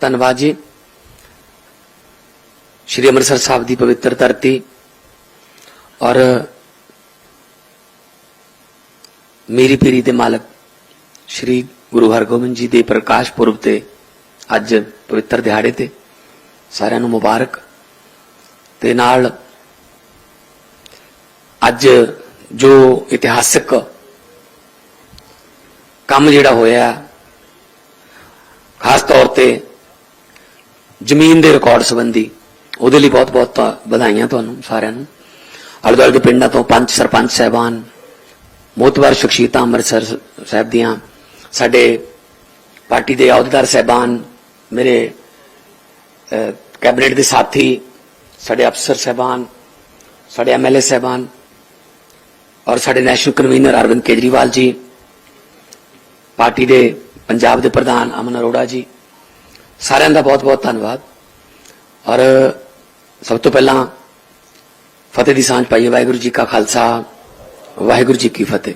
ਧੰਨਵਾਦ ਜੀ। ਸ਼੍ਰੀ ਅੰਮ੍ਰਿਤਸਰ ਸਾਹਿਬ ਦੀ ਪਵਿੱਤਰ ਧਰਤੀ ਔਰ ਮੇਰੀ ਪੀਰੀ ਦੇ ਮਾਲਕ ਸ਼੍ਰੀ ਗੁਰੂ ਹਰਗੋਬਿੰਦ ਜੀ ਦੇ ਪ੍ਰਕਾਸ਼ ਪੁਰਬ ਤੇ ਅੱਜ ਪਵਿੱਤਰ ਦਿਹਾੜੇ ਤੇ ਸਾਰਿਆਂ ਨੂੰ ਮੁਬਾਰਕ। ਤੇ ਨਾਲ ਅੱਜ ਜੋ ਇਤਿਹਾਸਕ ਕੰਮ ਜਿਹੜਾ ਹੋਇਆ ਖਾਸ ਤੌਰ ਤੇ ਜ਼ਮੀਨ ਦੇ ਰਿਕਾਰਡ ਸੰਬੰਧੀ ਉਹਦੇ ਲਈ ਬਹੁਤ-ਬਹੁਤ ਵਧਾਈਆਂ ਤੁਹਾਨੂੰ ਸਾਰਿਆਂ ਨੂੰ। ਆਲੇ ਦੁਆਲੇ ਦੇ ਪਿੰਡਾਂ ਤੋਂ ਪੰਚ ਸਰਪੰਚ ਸਹਿਬਾਨ ਮੋਤਵਾਰ ਸ਼ਖਸੀਅਤਾਂ ਅੰਮ੍ਰਿਤਸਰ ਸਾਹਿਬ ਦੀਆਂ, ਸਾਡੇ ਪਾਰਟੀ ਦੇ ਅਹੁਦੇਦਾਰ ਸਹਿਬਾਨ, ਮੇਰੇ ਕੈਬਨਿਟ ਦੇ ਸਾਥੀ, ਸਾਡੇ ਅਫਸਰ ਸਹਿਬਾਨ, ਸਾਡੇ ਐਮਐਲਏ ਸਹਿਬਾਨ ਔਰ ਸਾਡੇ national convener Arvind Kejriwal ji, party ਦੇ ਪੰਜਾਬ ਦੇ ਪ੍ਰਧਾਨ ਅਮਨ ਅਰੋੜਾ ਜੀ, ਸਾਰਿਆਂ ਦਾ ਬਹੁਤ-ਬਹੁਤ ਧੰਨਵਾਦ। ਔਰ ਸਭ ਤੋਂ ਪਹਿਲਾਂ ਫਤਿਹ ਦੀ ਸਾਂਝ ਪਾਈਏ, ਵਾਹਿਗੁਰੂ ਜੀ ਕਾ ਖਾਲਸਾ, ਵਾਹਿਗੁਰੂ ਜੀ ਕੀ ਫਤਿਹ।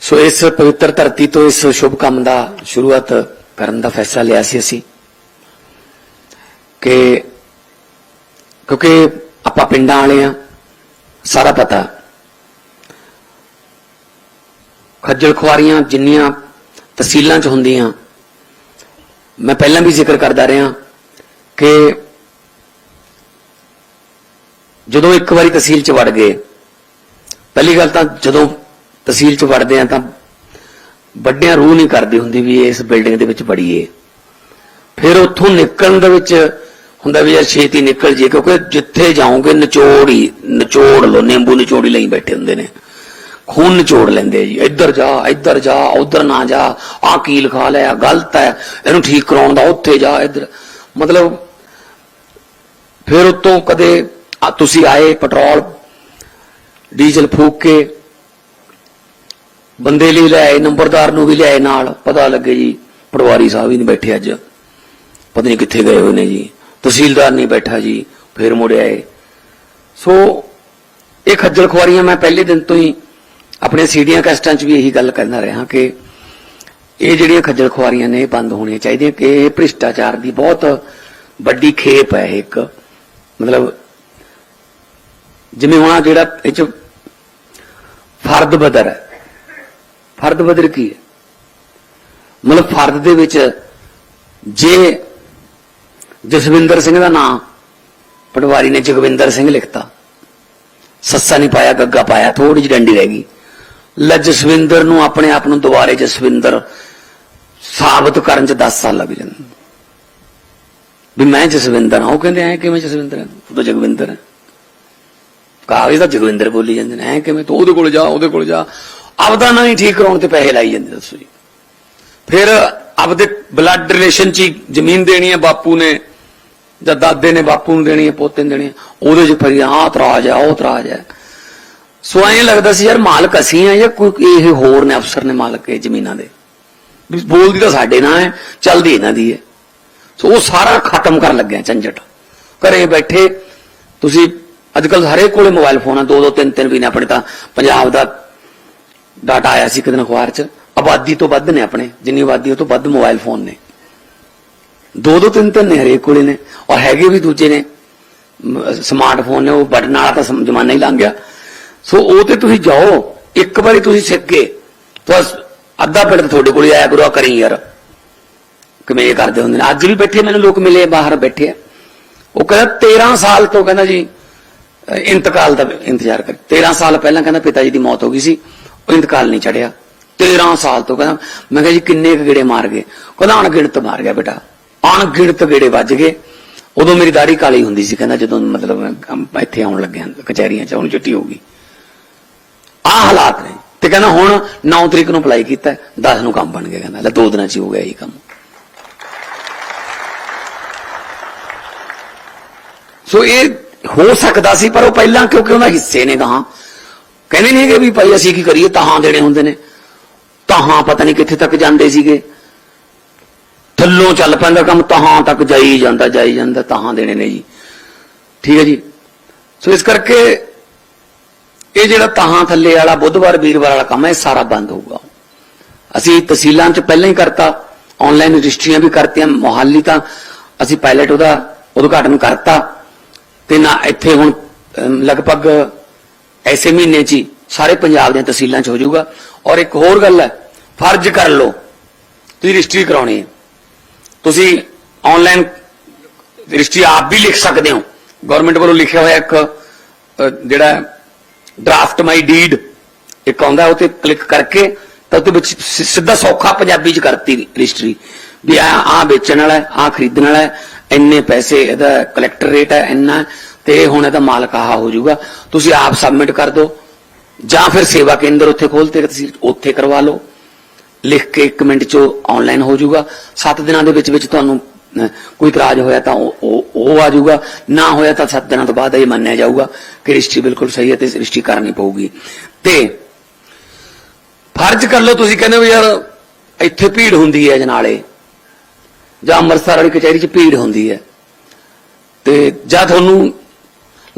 ਸੋ ਇਸ ਪਵਿੱਤਰ ਧਰਤੀ ਤੋਂ ਇਸ ਸ਼ੁਭ ਕੰਮ ਦਾ ਸ਼ੁਰੂਆਤ ਕਰਨ ਦਾ ਫੈਸਲਾ ਲਿਆ ਸੀ ਅਸੀਂ ਕਿ ਕਿਉਂਕਿ ਆਪਾਂ ਪਿੰਡਾਂ ਵਾਲੇ ਆ ਸਾਰਾ ਪਤਾ। ਖੱਜਲ ਖੁਆਰੀਆਂ ਜਿੰਨੀਆਂ ਤਹਿਸੀਲਾਂ 'ਚ ਹੁੰਦੀਆਂ। ਮੈਂ ਪਹਿਲਾਂ ਵੀ ਜ਼ਿਕਰ ਕਰਦਾ ਰਿਹਾ ਕਿ ਜਦੋਂ ਇੱਕ ਵਾਰੀ ਤਹਿਸੀਲ 'ਚ ਵੜ ਗਏ, ਪਹਿਲੀ ਗੱਲ ਤਾਂ ਜਦੋਂ ਤਹਿਸੀਲ 'ਚ ਵੜਦੇ ਆ ਤਾਂ ਵੱਡਿਆਂ ਰੂਹ ਨਹੀਂ ਕਰਦੀ ਹੁੰਦੀ ਵੀ ਇਸ ਬਿਲਡਿੰਗ ਦੇ ਵਿੱਚ ਵੜੀਏ। ਫਿਰ ਉੱਥੋਂ ਨਿਕਲਣ ਦੇ ਵਿੱਚ ਹੁੰਦਾ ਵੀ ਯਾਰ ਛੇਤੀ ਨਿਕਲ ਜੇ ਕਿਉਂਕਿ ਜਿੱਥੇ ਜਾਓਗੇ ਨਿਚੋੜ ਹੀ ਨਿਚੋੜ ਲੋ ਨਿੰਬੂ ਨਿਚੋੜੀ ਲਈ ਬੈਠੇ ਹੁੰਦੇ ਨੇ। ਖੂਨ ਨਿਚੋੜ ਲੈਂਦੇ ਜੀ। ਇੱਧਰ ਜਾ ਇੱਧਰ ਜਾ, ਉੱਧਰ ਨਾ ਜਾ, ਆਹ ਕੀ ਲਿਖਾ ਲਿਆ, ਗਲਤ ਹੈ, ਇਹਨੂੰ ਠੀਕ ਕਰਾਉਣ ਦਾ ਉੱਥੇ ਜਾ, ਇੱਧਰ। ਮਤਲਬ ਫਿਰ ਉਤੋਂ ਕਦੇ ਤੁਸੀਂ ਆਏ ਪੈਟਰੋਲ, ਡੀਜ਼ਲ ਫੂਕ ਕੇ, ਬੰਦੇ ਲਈ ਲਿਆਏ ਨੰਬਰਦਾਰ ਨੂੰ ਵੀ ਲਿਆਏ ਨਾਲ, ਪਤਾ ਲੱਗੇ ਜੀ, ਪਟਵਾਰੀ ਸਾਹਿਬ ਹੀ ਨਹੀਂ ਬੈਠੇ ਅੱਜ। ਪਤਾ ਨਹੀਂ ਕਿੱਥੇ ਗਏ ਹੋਏ ਨੇ ਜੀ। ਤਹਿਸੀਲਦਾਰ ਨਹੀਂ ਬੈਠਾ ਜੀ, ਫਿਰ ਮੁੜ ਆਏ। ਸੋ ਇਹ ਖੱਜਲ ਖੁਆਰੀਆਂ ਮੈਂ ਪਹਿਲੇ ਦਿਨ ਤੋਂ ਹੀ ਆਪਣੇ ਸੀਡੀਆਂ ਕੈਸਟਾਂ 'ਚ ਵੀ ਇਹੀ ਗੱਲ ਕਹਿੰਦਾ ਰਿਹਾ ਕਿ ਇਹ ਜਿਹੜੀਆਂ ਖੱਜਲ ਖੁਆਰੀਆਂ ਨੇ ਇਹ ਬੰਦ ਹੋਣੀਆਂ ਚਾਹੀਦੀਆਂ ਕਿ ਇਹ ਭ੍ਰਿਸ਼ਟਾਚਾਰ ਦੀ ਬਹੁਤ ਵੱਡੀ ਖੇਪ ਹੈ ਇਹ ਇੱਕ। ਮਤਲਬ ਜਿਵੇਂ ਹੁਣ ਜਿਹੜਾ ਇਹ 'ਚ ਫਰਦ ਬਦਰ ਹੈ। ਫਰਦ ਬਦਰ ਕੀ ਹੈ? ਮਤਲਬ ਫਰਦ ਦੇ ਵਿੱਚ ਜੇ ਜਸਵਿੰਦਰ ਸਿੰਘ ਦਾ ਨਾਮ ਪਟਵਾਰੀ ਨੇ ਜਗਵਿੰਦਰ ਸਿੰਘ ਲਿਖਤਾ, ਸੱਸਾ ਨਹੀਂ ਪਾਇਆ, ਗੱਗਾ ਪਾਇਆ ਥੋੜੀ ਜਿਹੀ ਡੰਡੀ ਰਹਿ ਗਈ। ਲੈ ਜਸਵਿੰਦਰ ਨੂੰ ਆਪਣੇ ਆਪ ਨੂੰ ਦੁਬਾਰੇ ਜਸਵਿੰਦਰ ਸਾਬਤ ਕਰਨ ਚ 10 ਸਾਲ ਲੱਗ ਜਾਂਦੇ। ਵੀ ਮੈਂ ਜਸਵਿੰਦਰ ਹਾਂ। ਉਹ ਕਹਿੰਦੇ, ਐ ਕਿਵੇਂ ਜਸਵਿੰਦਰ ਹੈ? ਉਹ ਤਾਂ ਜਗਵਿੰਦਰ ਹੈ। ਕਾਗਜ਼ ਤਾਂ ਜਗਵਿੰਦਰ ਬੋਲੀ ਜਾਂਦੇ ਨੇ। ਐ ਕਿਵੇਂ? ਤੂੰ ਉਹਦੇ ਕੋਲ ਜਾ, ਉਹਦੇ ਕੋਲ ਜਾ। ਆਪਦਾ ਨਾ ਹੀ ਠੀਕ ਕਰਾਉਣ ਤੇ ਪੈਸੇ ਲਾਈ ਜਾਂਦੇ ਦੱਸੋ ਜੀ। ਫਿਰ ਆਪਦੇ ਬਲੱਡ ਰਿਲੇਸ਼ਨ ਚ ਹੀ ਜ਼ਮੀਨ ਦੇਣੀ ਹੈ ਬਾਪੂ ਨੇ, ਜਾਂ ਦਾਦੇ ਨੇ ਬਾਪੂ ਨੂੰ ਦੇਣੀ ਹੈ, ਪੋਤੇ ਨੂੰ ਦੇਣੀ ਹੈ। ਉਹਦੇ ਚ ਫਿਰ ਆਹ ਤਰਾਜ ਹੈ, ਉਹ ਤਰਾਜ ਹੈ। ਸੋ ਐਂ ਲੱਗਦਾ ਸੀ, ਯਾਰ ਮਾਲਕ ਅਸੀਂ ਆ ਜਾਂ ਕੋਈ ਇਹ ਹੋਰ ਨੇ ਅਫਸਰ ਨੇ ਮਾਲਕ ਇਹ ਜ਼ਮੀਨਾਂ ਦੇ? ਵੀ ਬੋਲਦੀ ਤਾਂ ਸਾਡੇ ਨਾਲ ਹੈ, ਚੱਲਦੀ ਇਹਨਾਂ ਦੀ ਹੈ। ਸੋ ਉਹ ਸਾਰਾ ਖਤਮ ਕਰਨ ਲੱਗਿਆ ਝੰਜਟ। ਘਰੇ ਬੈਠੇ, ਤੁਸੀਂ ਅੱਜ ਕੱਲ ਹਰੇਕ ਕੋਲੇ ਮੋਬਾਈਲ ਫੋਨ ਆ, ਦੋ ਦੋ ਤਿੰਨ ਤਿੰਨ ਵੀ ਨੇ ਆਪਣੇ ਤਾਂ। ਪੰਜਾਬ ਦਾ ਡਾਟਾ ਆਇਆ ਸੀ ਕਿਦਨ ਅਖਬਾਰ 'ਚ, ਆਬਾਦੀ ਤੋਂ ਵੱਧ ਨੇ ਆਪਣੇ, ਜਿੰਨੀ ਆਬਾਦੀ ਉਹ ਤੋਂ ਵੱਧ ਮੋਬਾਈਲ ਫੋਨ ਨੇ। ਦੋ ਦੋ ਤਿੰਨ ਤਿੰਨ ਨੇ ਹਰੇਕ ਕੋਲੇ ਨੇ, ਔਰ ਹੈਗੇ ਵੀ ਦੂਜੇ ਨੇ। ਸਮਾਰਟਫੋਨ ਨੇ, ਉਹ ਬਟਨ ਵਾਲਾ ਤਾਂ ਜ਼ਮਾਨਾ ਹੀ ਲੰਘ ਗਿਆ। ਸੋ ਉਹ ਤੇ ਤੁਸੀਂ ਜਾਓ, ਇੱਕ ਵਾਰੀ ਤੁਸੀਂ ਸਿੱਖ ਗਏ ਬਸ ਅੱਧਾ ਪਿੰਡ ਤੁਹਾਡੇ ਕੋਲ ਆਇਆ ਗੁਰੂ ਆ ਕਰੀ ਯਾਰ। ਕਿਵੇਂ ਕਰਦੇ ਹੁੰਦੇ ਨੇ? ਅੱਜ ਵੀ ਬੈਠੇ, ਮੈਨੂੰ ਲੋਕ ਮਿਲੇ, ਬਾਹਰ ਬੈਠੇ ਆ। ਉਹ ਕਹਿੰਦਾ 13 ਸਾਲ ਤੋਂ ਕਹਿੰਦਾ ਜੀ ਇੰਤਕਾਲ ਦਾ ਇੰਤਜ਼ਾਰ ਕਰ। 13 ਸਾਲ ਪਹਿਲਾਂ ਕਹਿੰਦਾ ਪਿਤਾ ਜੀ ਦੀ ਮੌਤ ਹੋ ਗਈ ਸੀ, ਉਹ ਇੰਤਕਾਲ ਨਹੀਂ ਚੜਿਆ। 13 ਸਾਲ ਤੋਂ ਕਹਿੰਦਾ, ਮੈਂ ਕਿਹਾ ਜੀ, ਕਿੰਨੇ ਕੁ ਗੇੜੇ ਮਾਰ ਗਏ? ਕਹਿੰਦਾ, ਅਣਗਿਣਤ ਮਾਰ ਗਿਆ ਬੇਟਾ। ਅਣਗਿਣਤ ਗੇੜੇ ਵੱਜ ਗਏ। ਉਦੋਂ ਮੇਰੀ ਦਾੜੀ ਕਾਲੀ ਹੁੰਦੀ ਸੀ, ਕਹਿੰਦਾ ਜਦੋਂ ਮਤਲਬ ਇੱਥੇ ਆਉਣ ਲੱਗਿਆ ਕਚਹਿਰੀਆਂ 'ਚ ਹੁਣ ਛੁੱਟੀ ਹੋ ਗਈ। ਆਹ ਹਾਲਾਤ ਨੇ। ਤੇ ਕਹਿੰਦਾ ਹੁਣ 9 ਤਰੀਕ ਨੂੰ ਅਪਲਾਈ ਕੀਤਾ 10 ਨੂੰ ਕੰਮ ਬਣ ਗਿਆ ਕਹਿੰਦਾ। ਲੈ ਦੋ ਦਿਨਾਂ 'ਚ ਹੋ ਗਿਆ ਇਹ ਕੰਮ। ਸੋ ਇਹ ਹੋ ਸਕਦਾ ਸੀ, ਪਰ ਉਹ ਪਹਿਲਾਂ ਕਿਉਂਕਿ ਉਹਨਾਂ ਹਿੱਸੇ ਨੇ ਗਾਂ ਕਹਿੰਦੇ ਨਹੀਂ ਕਿ ਵੀ ਭਾਈ ਅਸੀਂ ਕੀ ਕਰੀਏ ਤਾਹਾਂ ਦੇਣੇ ਹੁੰਦੇ ਨੇ। ਤਾਹਾਂ ਪਤਾ ਨਹੀਂ ਕਿੱਥੇ ਤੱਕ ਜਾਂਦੇ ਸੀਗੇ। ਥੱਲੋਂ ਚੱਲ ਪੈਂਦਾ ਕੰਮ ਤਾਹਾਂ ਤੱਕ ਜਾਈ ਜਾਂਦਾ ਜਾਈ ਜਾਂਦਾ ਤਾਹਾਂ ਦੇਣੇ ਨੇ ਜੀ। ਠੀਕ ਹੈ ਜੀ। ਸੋ ਇਸ ਕਰਕੇ ਇਹ ਜਿਹੜਾ ਤਾਹਾਂ ਥੱਲੇ ਵਾਲਾ ਬੁੱਧਵਾਰ, ਵੀਰਵਾਰ ਵਾਲਾ ਕੰਮ ਹੈ, ਇਹ ਸਾਰਾ ਬੰਦ ਹੋਊਗਾ। ਅਸੀਂ ਤਹਿਸੀਲਾਂ 'ਚ ਪਹਿਲਾਂ ਹੀ ਕਰਤਾ ਆਨਲਾਈਨ ਰਜਿਸਟਰੀਆਂ ਵੀ ਕਰਤੀਆਂ, ਮੋਹਾਲੀ ਤਾਂ ਅਸੀਂ ਪਾਇਲਟ ਉਹਦਾ ਉਦਘਾਟਨ ਕਰਤਾ, ਤੇ ਨਾ ਇੱਥੇ ਹੁਣ ਲਗਭਗ ਐਸੇ ਮਹੀਨੇ 'ਚ ਹੀ ਸਾਰੇ ਪੰਜਾਬ ਦੀਆਂ ਤਹਿਸੀਲਾਂ 'ਚ ਹੋ ਜਾਊਗਾ। ਔਰ ਇੱਕ ਹੋਰ ਗੱਲ ਹੈ, ਫਰਜ਼ ਕਰ ਲਓ, ਤੁਸੀਂ ਰਜਿਸਟਰੀ ਕਰਾਉਣੀ ਹੈ। ਤੁਸੀਂ ਆਨਲਾਈਨ ਰਜਿਸਟਰੀ ਆਪ ਵੀ ਲਿਖ ਸਕਦੇ ਹੋ। ਗਵਰਨਮੈਂਟ ਵੱਲੋਂ ਲਿਖਿਆ ਹੋਇਆ ਇੱਕ ਜਿਹੜਾ ਡਰਾਫਟ ਮਾਈ ਡੀਡ ਇੱਕ ਆਉਂਦਾ ਉਹ ਤੇ ਕਲਿੱਕ ਕਰਕੇ ਤਾਂ ਉਹਦੇ ਵਿੱਚ ਸਿੱਧਾ ਸੌਖਾ ਪੰਜਾਬੀ ਚ ਕਰਤੀ ਰਜਿਸਟਰੀ ਵੀ ਆ ਆ ਵੇਚਣ ਵਾਲਾ ਆ ਖਰੀਦਣ ਵਾਲਾ ਇੰਨੇ ਪੈਸੇ ਇਹਦਾ ਕਲੈਕਟਰ ਰੇਟ ਹੈ, ਇੰਨਾ ਤੇ ਹੁਣ ਇਹਦਾ ਮਾਲਕ ਆਹ ਹੋ ਜਾਊਗਾ। ਤੁਸੀਂ ਆਪ ਸਬਮਿਟ ਕਰ ਦਿਓ। ਜਾਂ ਫਿਰ ਸੇਵਾ ਕੇਂਦਰ ਉੱਥੇ ਖੋਲਤੇ ਤੁਸੀਂ ਉੱਥੇ ਕਰਵਾ ਲਓ। ਲਿਖ ਕੇ 1 ਮਿੰਟ ਚ ਆਨਲਾਈਨ ਹੋ ਜਾਊਗਾ। 7 ਦਿਨਾਂ ਦੇ ਵਿੱਚ ਵਿੱਚ ਤੁਹਾਨੂੰ ਕੋਈ ਇਤਰਾਜ਼ ਹੋਇਆ ਤਾਂ ਉਹ ਉਹ- ਆ ਜਾਊਗਾ। ਨਾ ਹੋਇਆ ਤਾਂ 7 ਦਿਨਾਂ ਤੋਂ ਬਾਅਦ ਇਹ ਮੰਨਿਆ ਜਾਊਗਾ ਕਿ ਰਜਿਸਟਰੀ ਬਿਲਕੁਲ ਸਹੀ ਹੈ ਤੇ ਰਜਿਸਟਰੀ ਕਰਨੀ ਪਊਗੀ। ਤੇ ਫਰਜ਼ ਕਰ ਲਓ ਤੁਸੀਂ ਕਹਿੰਦੇ ਹੋ ਯਾਰ ਇੱਥੇ ਭੀੜ ਹੁੰਦੀ ਹੈ ਜਨਾਲੇ। ਜਾਂ ਅੰਮ੍ਰਿਤਸਰ ਵਾਲੀ ਕਚਹਿਰੀ 'ਚ ਭੀੜ ਹੁੰਦੀ ਹੈ। ਤੇ ਜਾਂ ਤੁਹਾਨੂੰ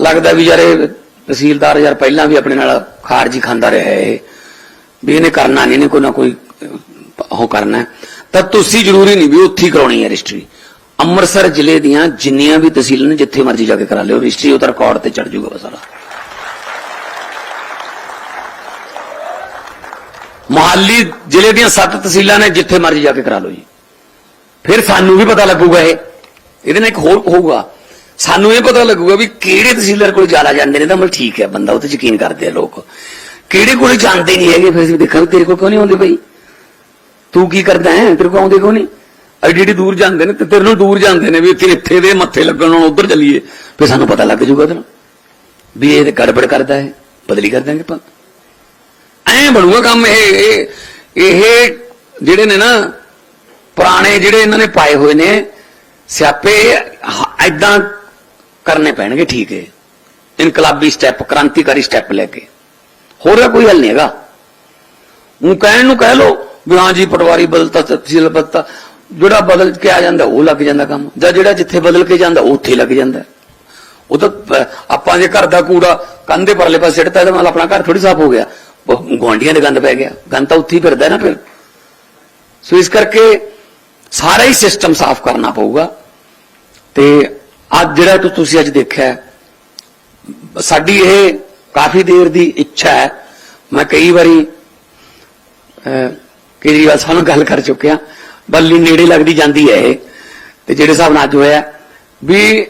ਲੱਗਦਾ ਵੀ ਯਾਰ ਇਹ ਤਹਿਸੀਲਦਾਰ ਯਾਰ ਪਹਿਲਾਂ ਵੀ ਆਪਣੇ ਨਾਲ ਖਾਰਜੀ ਖਾਂਦਾ ਰਿਹਾ ਹੈ ਇਹ। ਵੀ ਇਹਨੇ ਕਰਨਾ ਨਹੀਂ, ਇਹਨੇ ਕੋਈ ਨਾ ਕੋਈ ਉਹ ਕਰਨਾ। ਤਾਂ ਤੁਸੀਂ ਜ਼ਰੂਰੀ ਨਹੀਂ ਵੀ ਉੱਥੇ ਹੀ ਕਰਾਉਣੀ ਹੈ ਰਜਿਸਟਰੀ। ਅੰਮ੍ਰਿਤਸਰ ਜ਼ਿਲ੍ਹੇ ਦੀਆਂ ਜਿੰਨੀਆਂ ਵੀ ਤਹਿਸੀਲਾਂ ਨੇ, ਜਿੱਥੇ ਮਰਜ਼ੀ ਜਾ ਕੇ ਕਰਾ ਲਿਓ, ਰਜਿਸਟਰੀ ਉਹਦਾ ਰਿਕਾਰਡ ਤੇ ਚੜ ਜਾਊਗਾ ਬਸ ਸਾਰਾ। ਮੁਹਾਲੀ ਜ਼ਿਲ੍ਹੇ ਦੀਆਂ ਸੱਤ ਤਹਿਸੀਲਾਂ ਨੇ, ਜਿੱਥੇ ਮਰਜ਼ੀ ਜਾ ਕੇ ਕਰਾ ਲਓ ਜੀ। ਫਿਰ ਸਾਨੂੰ ਵੀ ਪਤਾ ਲੱਗੂਗਾ ਇਹ। ਇਹਦੇ ਨਾਲ ਇੱਕ ਹੋਰ ਹੋਊਗਾ। ਸਾਨੂੰ ਇਹ ਪਤਾ ਲੱਗੂਗਾ ਵੀ ਕਿਹੜੇ ਤਹਿਸੀਲਦਾਰ ਕੋਲ ਜ਼ਿਆਦਾ ਜਾਂਦੇ ਨੇ, ਤਾਂ ਮਤਲਬ ਠੀਕ ਹੈ, ਬੰਦਾ ਉਹ ਤੇ ਯਕੀਨ ਕਰਦੇ ਆ ਲੋਕ। ਕਿਹੜੇ ਕੋਲ ਜਾਂਦੇ ਨਹੀਂ ਹੈਗੇ, ਫਿਰ ਅਸੀਂ ਦੇਖਾਂ ਤੇਰੇ ਕੋਲ ਕਿਉਂ ਨਹੀਂ ਆਉਂਦੇ ਬਈ? ਤੂੰ ਕੀ ਕਰਦਾ ਹੈ? ਤੇਰੇ ਕੋਲ ਆਉਂਦੇ ਕਿਉਂ ਨਹੀਂ? ਐਡੀ ਐਡੀ ਦੂਰ ਜਾਂਦੇ ਨੇ, ਤੇ ਤੇਰੇ ਨੂੰ ਦੂਰ ਜਾਂਦੇ ਨੇ ਵੀ ਇੱਥੇ ਇੱਥੇ ਦੇ ਮੱਥੇ ਲੱਗਣ ਨਾਲ ਉਧਰ ਚੱਲੀਏ, ਫਿਰ ਸਾਨੂੰ ਪਤਾ ਲੱਗ ਜਾਊਗਾ ਉਹਦੇ ਵੀ ਇਹ ਤੇ ਗੜਬੜ ਕਰਦਾ ਹੈ ਬਦਲੀ ਕਰ ਦਾਂਗੇ ਆਪਾਂ। ਐਂ ਬਣੂਗਾ ਕੰਮ ਇਹ ਇਹ ਜਿਹੜੇ ਨੇ ਨਾ, ਪੁਰਾਣੇ ਜਿਹੜੇ ਇਹਨਾਂ ਨੇ ਪਾਏ ਹੋਏ ਨੇ, ਸਿਆਪੇ ਐਦਾਂ ਕਰਨੇ ਪੈਣਗੇ, ਠੀਕ ਹੈ। ਇਨਕਲਾਬੀ ਸਟੈਪ, ਕ੍ਰਾਂਤੀਕਾਰੀ ਸਟੈਪ ਲੈ ਕੇ। ਹੋਰ ਕੋਈ ਹੱਲ ਨਹੀਂ ਹੈਗਾ। ਉਹ ਕਹਿਣ ਨੂੰ ਕਹਿ ਲੋ ਵੀ ਹਾਂ ਜੀ, ਪਟਵਾਰੀ ਬਦਲਤਾ ਤਹਿਸੀਲ ਬਦਲਤਾ ਜਿਹੜਾ ਬਦਲ ਕੇ ਆ ਜਾਂਦਾ ਉਹ ਲੱਗ ਜਾਂਦਾ ਕੰਮ। ਜਾਂ ਜਿਹੜਾ ਜਿੱਥੇ ਬਦਲ ਕੇ ਜਾਂਦਾ ਉੱਥੇ ਲੱਗ ਜਾਂਦਾ। ਉਹ ਤਾਂ ਆਪਾਂ ਜੇ ਘਰ ਦਾ ਕੂੜਾ ਕੰਧੇ ਪਰਲੇ ਪਾਸੇ ਸਿੱਟਤਾ ਤਾਂ ਮਤਲਬ ਆਪਣਾ ਘਰ ਥੋੜੀ ਸਾਫ਼ ਹੋ ਗਿਆ। ਗਵਾਂਡੀਆਂ ਦੇ ਗੰਦ ਪੈ ਗਿਆ। ਗੰਦ ਤਾਂ ਉੱਥੇ ਹੀ ਫਿਰਦਾ ਨਾ ਫਿਰ। ਸੋ ਇਸ ਕਰਕੇ ਸਾਰਾ ਹੀ ਸਿਸਟਮ ਸਾਫ਼ ਕਰਨਾ ਪਊਗਾ। ਤੇ ਅੱਜ ਜਿਹੜਾ ਤੁਸੀਂ ਅੱਜ ਦੇਖਿਆ ਸਾਡੀ ਇਹ ਕਾਫੀ ਦੇਰ ਦੀ ਇੱਛਾ ਹੈ। ਮੈਂ ਕਈ ਵਾਰੀ ਅਹ, ਕੇਜਰੀਵਾਲ ਸਾਹਿਬ ਨਾਲ ਗੱਲ ਕਰ ਚੁੱਕਿਆ। ਬੱਲੀ ਨੇੜੇ ਲੱਗਦੀ ਜਾਂਦੀ ਹੈ ਇਹ। ਤੇ ਜਿਹੜੇ ਹਿਸਾਬ ਨਾਲ ਅੱਜ ਹੋਇਆ, ਵੀ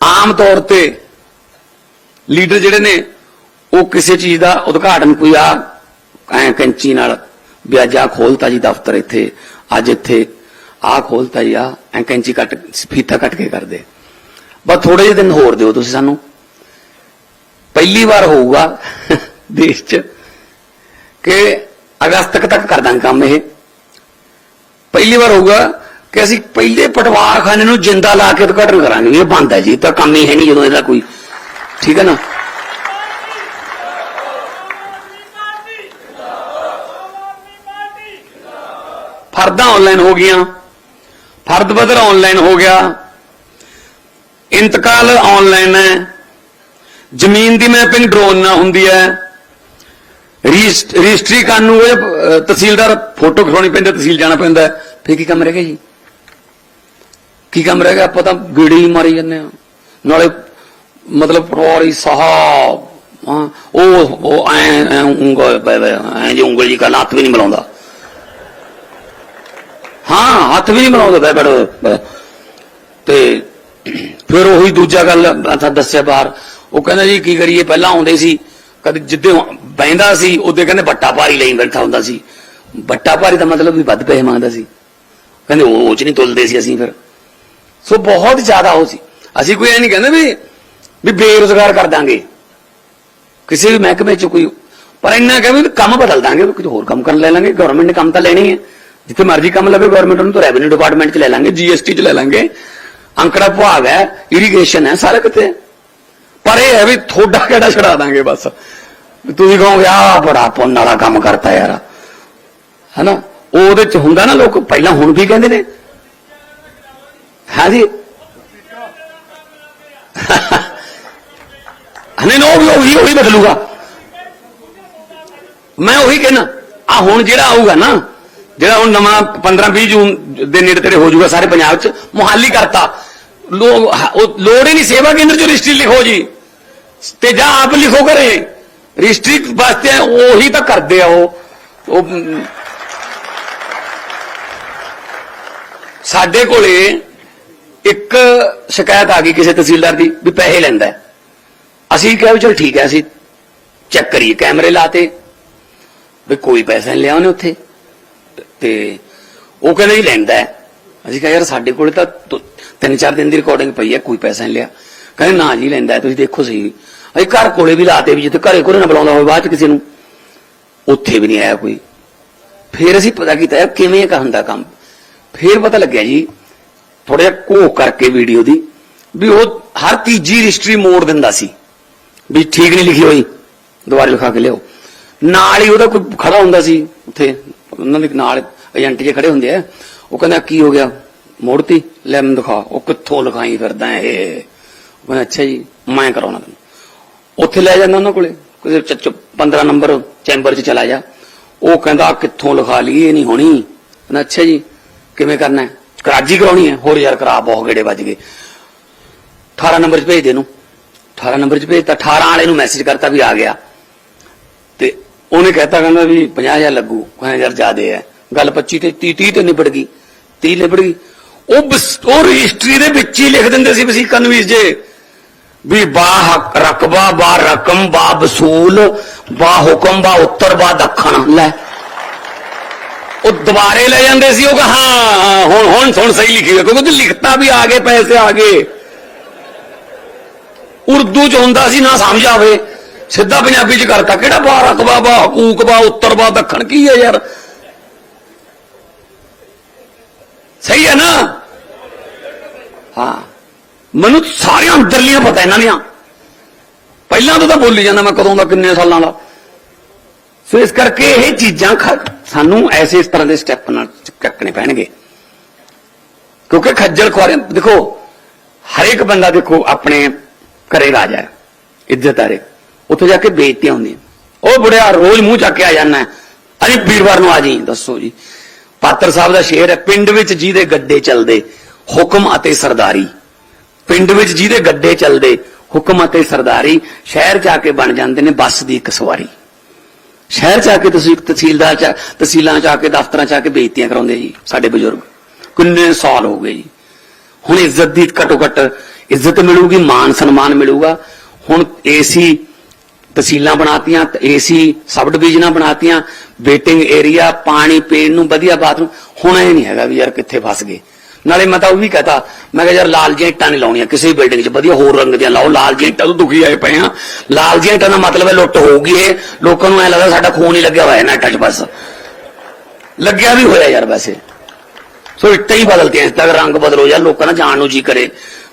ਆਮ ਤੌਰ ਤੇ ਲੀਡਰ ਜਿਹੜੇ ਨੇ, ਉਹ ਕਿਸੇ ਚੀਜ਼ ਦਾ ਉਦਘਾਟਨ ਕੋਈ ਆ, ਐ ਕੈਂਚੀ ਨਾਲ, ਵੀ ਅੱਜ ਆ ਖੋਲਤਾ ਜੀ ਦਫ਼ਤਰ ਇੱਥੇ, ਅੱਜ ਇੱਥੇ ਆ ਖੋਲਤਾ ਜੀ ਆ ਐ ਕੈਂਚੀ ਕੱਟ, ਫੀਤਾ ਕੱਟ ਕੇ ਕਰਦੇ। ਬਸ ਥੋੜੇ ਜਿਹੇ ਦਿਨ ਹੋਰ ਦਿਓ ਤੁਸੀਂ ਸਾਨੂੰ। ਪਹਿਲੀ ਵਾਰ ਹੋਊਗਾ ਦੇਸ਼ 'ਚ ਕਿ ਅਗਸਤ ਤੱਕ ਤੱਕ ਕਰ ਦਾਂਗੇ ਕੰਮ ਇਹ। ਪਹਿਲੀ ਵਾਰ ਹੋਊਗਾ ਕਿ ਅਸੀਂ ਪਹਿਲੇ ਪਟਵਾਰਖਾਨੇ ਨੂੰ ਜਿੰਦਾ ਲਾ ਕੇ ਉਦਘਾਟਨ ਕਰਾਂਗੇ। ਵੀ ਇਹ ਬੰਦ ਹੈ ਜੀ ਤਾਂ ਕੰਮ ਹੀ ਹੈ ਨਹੀਂ ਜਦੋਂ ਇਹਦਾ ਕੋਈ। ਠੀਕ ਹੈ ਨਾ? ਫਰਦਾਂ ਆਨਲਾਈਨ ਹੋ ਗਈਆਂ। ਫਰਦ ਬਦਰ ਆਨਲਾਈਨ ਹੋ ਗਿਆ। ਇੰਤਕਾਲ ਆਨਲਾਈਨ ਹੈ। ਜ਼ਮੀਨ ਦੀ ਮੈਪਿੰਗ ਡਰੋਨ ਨਾਲ ਹੁੰਦੀ ਹੈ। ਰਜਿਸਟਰੀ ਕਰਨ ਨੂੰ ਉਹ ਤਹਿਸੀਲਦਾਰ ਫੋਟੋ ਖਿਚਾਉਣੀ ਪੈਂਦੀ, ਤਹਿਸੀਲ ਜਾਣਾ ਪੈਂਦਾ ਹੈ। ਫਿਰ ਕੀ ਕੰਮ ਰਹਿ ਗਿਆ ਜੀ? ਕੀ ਕੰਮ ਰਹਿ ਗਿਆ? ਆਪਾਂ ਤਾਂ ਗੇੜੇ ਹੀ ਮਾਰੀ ਜਾਂਦੇ ਆ ਨਾਲੇ ਮਤਲਬ ਪਟਵਾਰੀ ਸਾਹਿਬ ਉਹ ਉਹ ਐ ਐ ਉਂਗਲ ਐ ਜੀ ਉਂਗਲ ਜੀ ਕੱਲ ਹੱਥ ਵੀ ਨਹੀਂ ਮਿਲਾਉਂਦਾ। ਹਾਂ, ਹੱਥ ਵੀ ਨਹੀਂ ਮਿਲਾਉਂਦਾ, ਬੈ ਤੇ ਫਿਰ ਉਹੀ ਦੂਜਾ ਗੱਲ ਦੱਸਿਆ ਬਾਹਰ। ਉਹ ਕਹਿੰਦਾ ਜੀ, ਕੀ ਕਰੀਏ? ਪਹਿਲਾਂ ਆਉਂਦੇ ਸੀ। ਕਦੇ ਜਿੱਦੇ ਬੈਂਦਾ ਸੀ, ਉਹਦੇ ਕਹਿੰਦੇ ਬੱਟਾ ਭਾਰੀ ਲਈ ਬੈਠਾ ਹੁੰਦਾ ਸੀ। ਬੱਟਾ ਭਾਰੀ ਦਾ ਮਤਲਬ ਵੀ ਵੱਧ ਪੈਸੇ ਮੰਗਦਾ ਸੀ। ਕਹਿੰਦੇ ਉਹ ਚ ਨਹੀਂ ਤੁਲਦੇ ਸੀ ਅਸੀਂ ਫਿਰ। ਸੋ ਬਹੁਤ ਜ਼ਿਆਦਾ ਉਹ ਸੀ। ਅਸੀਂ ਕੋਈ ਇਹ ਨਹੀਂ ਕਹਿੰਦੇ ਵੀ ਵੀ ਬੇਰੁਜ਼ਗਾਰ ਕਰ ਦਾਂਗੇ। ਕਿਸੇ ਵੀ ਮਹਿਕਮੇ ਚ ਕੋਈ, ਪਰ ਇੰਨਾ ਕਹਿੰਦੇ ਵੀ ਕੰਮ ਬਦਲ ਦਾਂਗੇ ਕੁਝ ਹੋਰ ਕੰਮ ਕਰਨ ਲੈ ਲਾਂਗੇ। ਗਵਰਨਮੈਂਟ ਨੇ ਕੰਮ ਤਾਂ ਲੈਣੇ ਹੈ ਜਿੱਥੇ ਮਰਜ਼ੀ ਕੰਮ ਲਵੇ ਗਵਰਨਮੈਂਟ ਨੂੰ ਤਾਂ ਰੈਵਨਿਊ ਡਿਪਾਰਟਮੈਂਟ ਚ ਲੈ ਲਾਂਗੇ ਜੀਐਸਟੀ ਚ ਲੈ ਲਾਂਗੇ। ਅੰਕੜਾ ਵਿਭਾਗ ਹੈ ਇਰੀਗੇਸ਼ਨ ਹੈ, ਸਾਰਾ ਕਿਤੇ। ਪਰ ਇਹ ਹੈ ਵੀ ਥੋੜਾ ਕਿਹੜਾ ਛੜਾ ਦਾਂਗੇ ਬਸ। ਤੁਸੀਂ ਕਹੋਗੇ ਆ ਬੜਾ ਪੁੰਨ ਵਾਲਾ ਕੰਮ ਕਰਤਾ ਯਾਰ। ਹਨਾ? ਉਹਦੇ ਚ ਹੁੰਦਾ ਨਾ ਲੋਕ, ਪਹਿਲਾਂ ਹੁਣ ਵੀ ਕਹਿੰਦੇ ਨੇ? ਹਾਂਜੀ ਹਨੇ ਨੋ ਵੀ, ਉਹੀ ਉਹੀ ਬਦਲੂਗਾ। ਮੈਂ ਉਹੀ ਕਹਿਣਾ ਆ ਹੁਣ ਜਿਹੜਾ ਆਊਗਾ ਨਾ, ਜਿਹੜਾ ਹੁਣ ਨਵਾਂ 15 20 ਜੂਨ ਦੇ ਨੇੜੇ ਤੇੜੇ ਹੋ ਜਾਊਗਾ ਸਾਰੇ ਪੰਜਾਬ 'ਚ, ਮੁਹਾਲੀ ਕਰਤਾ। ਲੋ- ਉਹ ਲੋੜ ਹੀ ਨਹੀਂ ਸੇਵਾ ਕੇਂਦਰ 'ਚ ਰਜਿਸਟਰੀ ਲਿਖੋ ਜੀ। ਤੇ ਜਾਂ ਆਪ ਲਿਖੋ ਕਰੇ ਰਜਿਸਟਰੀ ਵਾਸਤੇ ਉਹੀ ਤਾਂ ਕਰਦੇ ਆ ਉਹ। ਉਹ ਸਾਡੇ ਕੋਲੇ ਇੱਕ ਸ਼ਿਕਾਇਤ ਆ ਗਈ ਕਿਸੇ ਤਹਿਸੀਲਦਾਰ ਦੀ ਵੀ ਪੈਸੇ ਲੈਂਦਾ ਅਸੀਂ ਕਿਹਾ ਵੀ ਚਲ ਠੀਕ ਹੈ, ਅਸੀਂ ਚੈੱਕ ਕਰੀਏ, ਕੈਮਰੇ ਲਾਤੇ ਵੀ ਕੋਈ ਪੈਸਾ ਨਹੀਂ ਲਿਆ ਉਹਨੇ ਉੱਥੇ। ਤੇ ਉਹ ਕਹਿੰਦਾ ਹੀ ਲੈਂਦਾ ਅਸੀਂ ਕਿਹਾ ਯਾਰ ਸਾਡੇ ਕੋਲੇ ਤਾਂ ਤਿੰਨ ਚਾਰ ਦਿਨ ਦੀ ਰਿਕਾਰਡਿੰਗ ਪਈ ਹੈ, ਕੋਈ ਪੈਸਾ ਨਹੀਂ ਲਿਆ। ਕਹਿੰਦੇ ਨਾ ਜੀ ਲੈਂਦਾ ਤੁਸੀਂ ਦੇਖੋ ਸਹੀ। ਅਸੀਂ ਘਰ ਕੋਲੇ ਵੀ ਲਾਤੇ ਵੀ ਜਿੱਥੇ ਘਰੇ ਕੋਲੇ ਨਾ ਬੁਲਾਉਂਦਾ ਹੋਵੇ, ਬਾਅਦ ਚ ਕਿਸੇ ਨੂੰ। ਉੱਥੇ ਵੀ ਨਹੀਂ ਆਇਆ ਕੋਈ। ਫਿਰ ਅਸੀਂ ਪਤਾ ਕੀਤਾ ਯਾਰ ਕਿਵੇਂ ਕਾ ਹੁੰਦਾ ਕੰਮ। ਫਿਰ ਪਤਾ ਲੱਗਿਆ ਜੀ ਥੋੜਾ ਜਿਹਾ ਘੋ ਕਰਕੇ ਵੀਡੀਓ ਦੀ, ਵੀ ਉਹ ਹਰ ਤੀਜੀ ਰਜਿਸਟਰੀ ਮੋੜ ਦਿੰਦਾ ਸੀ। ਵੀ ਠੀਕ ਨਹੀਂ ਲਿਖੀ ਹੋਈ, ਦੁਬਾਰਾ ਲਿਖਾ ਕੇ ਲਿਆਓ। ਨਾਲ ਹੀ ਉਹਦਾ ਕੋਈ ਖੜਾ ਹੁੰਦਾ ਸੀ, ਉੱਥੇ, ਉਹਨਾਂ ਦੇ ਨਾਲ ਏਜੰਟ ਜੇ ਖੜੇ ਹੁੰਦੇ ਆ। ਉਹ ਕਹਿੰਦਾ, ਕੀ ਹੋ ਗਿਆ? ਮੋੜਤੀ? ਲੈ ਮੈਨੂੰ ਦਿਖਾ। ਉਹ ਕਿੱਥੋਂ ਲਿਖਾਈ ਫਿਰਦਾ ਇਹ? ਉਹ ਕਹਿੰਦਾ, ਅੱਛਾ ਜੀ, ਮੈਂ ਕਰਾਉਣਾ ਤੈਨੂੰ। ਉੱਥੇ ਲੈ ਜਾਂਦਾ ਉਹਨਾਂ ਕੋਲੇ। ਕਿਸੇ 15 ਨੰਬਰ ਚੈਂਬਰ 'ਚ ਚਲਾ ਜਾ। ਉਹ ਕਹਿੰਦਾ ਕਿੱਥੋਂ ਲਿਖਾ ਲਈ ਇਹ ਨਹੀਂ ਹੋਣੀ। ਕਹਿੰਦਾ, ਅੱਛਾ ਜੀ, ਕਿਵੇਂ ਕਰਨਾ ਹੈ? ਕਰਾਜੀ ਕਰਾਉਣੀ ਹੈ। ਹੋਰ ਯਾਰ, ਕਰਾ ਬਹੁਤ ਗੇੜੇ ਵੱਜ ਗਏ। 18 ਨੰਬਰ 'ਚ ਭੇਜ ਦੇ ਇਹਨੂੰ। 18 ਨੰਬਰ 'ਚ ਭੇਜ 18 ਵਾਲੇ ਨੂੰ ਮੈਸੇਜ ਕਰਤਾ ਵੀ ਆ ਗਿਆ। ਤੇ ਉਹਨੇ ਕਹਿਤਾ, ਕਹਿੰਦਾ ਵੀ 50000 ਲੱਗੂ। ਕਹਿੰਦਾ ਯਾਰ, ਜ਼ਿਆਦੇ ਹੈ। ਗੱਲ 25 ਤੇ 30 30 ਤੇ ਨਿਬੜ ਗਈ। 30 ਨਿਬੜ ਗਈ। ਉਹ ਉਹ ਰਜਿਸਟਰੀ ਦੇ ਵਿੱਚ ਹੀ ਲਿਖ ਦਿੰਦੇ ਸੀ ਵਸੀਕਾ ਨਵੀਸ ਜੇ। ਵੀ ਬਾ ਹੱਕ ਰਕਬਾ ਬਾ ਰਕਮ ਬਾ ਵਸੂਲ ਬਾ ਹੁਕਮ ਬਾ ਉੱਤਰ ਬਾ ਦੱਖਣ। ਲੈ। ਉਹ ਦੁਬਾਰੇ ਲੈ ਜਾਂਦੇ ਸੀ, ਉਹ ਹਾਂ, ਹੁਣ ਹੁਣ ਹੁਣ ਸਹੀ ਲਿਖੀ ਹੋਈ ਕਿਉਂਕਿ ਲਿਖਤਾ ਵੀ ਆ ਗਏ, ਪੈਸੇ ਆ ਗਏ। ਉਰਦੂ ਚ ਹੁੰਦਾ ਸੀ, ਨਾ ਸਮਝ ਆਵੇ। ਸਿੱਧਾ ਪੰਜਾਬੀ ਚ ਕਰਤਾ, ਕਿਹੜਾ ਬਾ ਰਕਬਾ ਬਾ ਹਕੂਕ ਬਾ ਉੱਤਰ ਬਾ ਦੱਖਣ, ਕੀ ਹੈ ਯਾਰ? ਸਹੀ ਹੈ ਨਾ? ਹਾਂ। ਮੈਨੂੰ ਸਾਰੀਆਂ ਅੰਦਰਲੀਆਂ ਪਤਾ ਇਹਨਾਂ ਦੀਆਂ। ਪਹਿਲਾਂ ਤੋਂ ਤਾਂ ਬੋਲੀ ਜਾਂਦਾ ਮੈਂ ਕਦੋਂ ਦਾ, ਕਿੰਨੇ ਸਾਲਾਂ ਦਾ। ਸੋ ਇਸ ਕਰਕੇ ਇਹ ਚੀਜ਼ਾਂ ਸਾਨੂੰ ਐਸੇ ਇਸ ਤਰ੍ਹਾਂ ਦੇ ਸਟੈਪ ਨਾਲ ਚੱਕਣੇ ਪੈਣਗੇ। ਕਿਉਂਕਿ ਖੱਜਲ ਖੁਆਰੇ ਦੇਖੋ, ਹਰੇਕ ਬੰਦਾ ਦੇਖੋ ਆਪਣੇ ਘਰੇ ਰਾਜਾ ਹੈ, ਇੱਜ਼ਤ ਆਰੇ ਉੱਥੇ ਜਾ ਕੇ ਬੇਇੱਜ਼ਤੀਆਂ ਹੁੰਦੀਆਂ। ਉਹ ਬੁੜਿਆ ਰੋਜ਼ ਮੂੰਹ ਚੱਕ ਕੇ ਆ ਜਾਂਦਾ ਹੈ। ਅਰੇ ਵੀਰਵਾਰ ਨੂੰ ਆ ਜੀ ਦੱਸੋ ਜੀ। ਪਾਤਰ ਸਾਹਿਬ ਦਾ ਸ਼ੇਰ ਹੈ, ਪਿੰਡ ਵਿੱਚ ਜਿਹਦੇ ਗੱਡੇ ਚੱਲਦੇ, ਹੁਕਮ ਅਤੇ ਸਰਦਾਰੀ। ਪਿੰਡ ਵਿੱਚ ਜਿਹਦੇ ਗੱਡੇ ਚੱਲਦੇ, ਹੁਕਮ ਅਤੇ ਸਰਦਾਰੀ, ਸ਼ਹਿਰ ਜਾ ਕੇ ਬਣ ਜਾਂਦੇ ਨੇ ਬੱਸ ਦੀ ਇੱਕ ਸਵਾਰੀ। ਸ਼ਹਿਰ ਚ ਆ ਕੇ ਤੁਸੀਂ ਤਹਿਸੀਲਦਾਰ ਚ, ਤਹਿਸੀਲਾਂ ਚ ਆ ਕੇ, ਦਫ਼ਤਰਾਂ ਚ ਆ ਕੇ ਬੇਇੱਜ਼ਤੀਆਂ ਕਰਾਉਂਦੇ ਜੀ, ਸਾਡੇ ਬਜ਼ੁਰਗ। ਕਿੰਨੇ ਸਾਲ ਹੋ ਗਏ ਜੀ। ਹੁਣ ਇੱਜ਼ਤ ਦੀ ਘਟੋ ਘਟ ਇੱਜ਼ਤ ਮਿਲੂਗੀ, ਮਾਨ ਸਨਮਾਨ ਮਿਲੂਗਾ। ਹੁਣ ਏਸੀ ਤਹਿਸੀਲਾਂ ਬਣਾਤੀਆਂ ਏਸੀ ਸਬ ਡਿਵੀਜ਼ਨਾਂ ਬਣਾਤੀਆਂ, ਵੇਟਿੰਗ ਏਰੀਆ, ਪਾਣੀ ਪੀਣ ਨੂੰ, ਵਧੀਆ ਬਾਥਰੂਮ। ਹੁਣ ਇਹ ਨਹੀਂ ਹੈਗਾ ਵੀ ਯਾਰ ਕਿੱਥੇ ਫਸ ਗਏ। ਨਾਲੇ ਮੈਂ ਤਾਂ ਉਹ ਵੀ ਕਹਤਾ, ਮੈਂ ਕਿਹਾ ਯਾਰ ਲਾਲ ਜਿਹੀਆਂ ਇੱਟਾਂ ਨਹੀਂ ਲਾਉਣੀਆਂ ਕਿਸੇ ਬਿਲਡਿੰਗ 'ਚ, ਵਧੀਆ ਹੋਰ ਰੰਗ ਦੀਆਂ ਲਾਓ, ਲਾਲ ਜਿਹੀਆਂ ਇੱਟਾਂ ਤੋਂ ਦੁਖੀ ਆਏ ਪਏ ਆ ਲਾਲ ਜਿਹੀਆਂ ਇੱਟਾਂ ਦਾ ਮਤਲਬ ਹੈ ਲੁੱਟ ਹੋਊਗੀ ਇਹ। ਲੋਕਾਂ ਨੂੰ ਐ ਲੱਗਦਾ ਸਾਡਾ ਖੂਨ ਹੀ ਲੱਗਿਆ ਹੋਇਆ ਇਹਨਾਂ ਇੱਟਾਂ 'ਚ ਬਸ। ਲੱਗਿਆ ਵੀ ਹੋਇਆ ਯਾਰ ਵੈਸੇ। ਸੋ ਇੱਟਾਂ ਹੀ ਬਦਲਤੀਆਂ ਇਸ ਤੱਕ ਰੰਗ ਬਦਲੋ ਯਾਰ ਲੋਕਾਂ ਨਾਲ ਜਾਣ ਨੂੰ ਜੀ ਕਰੇ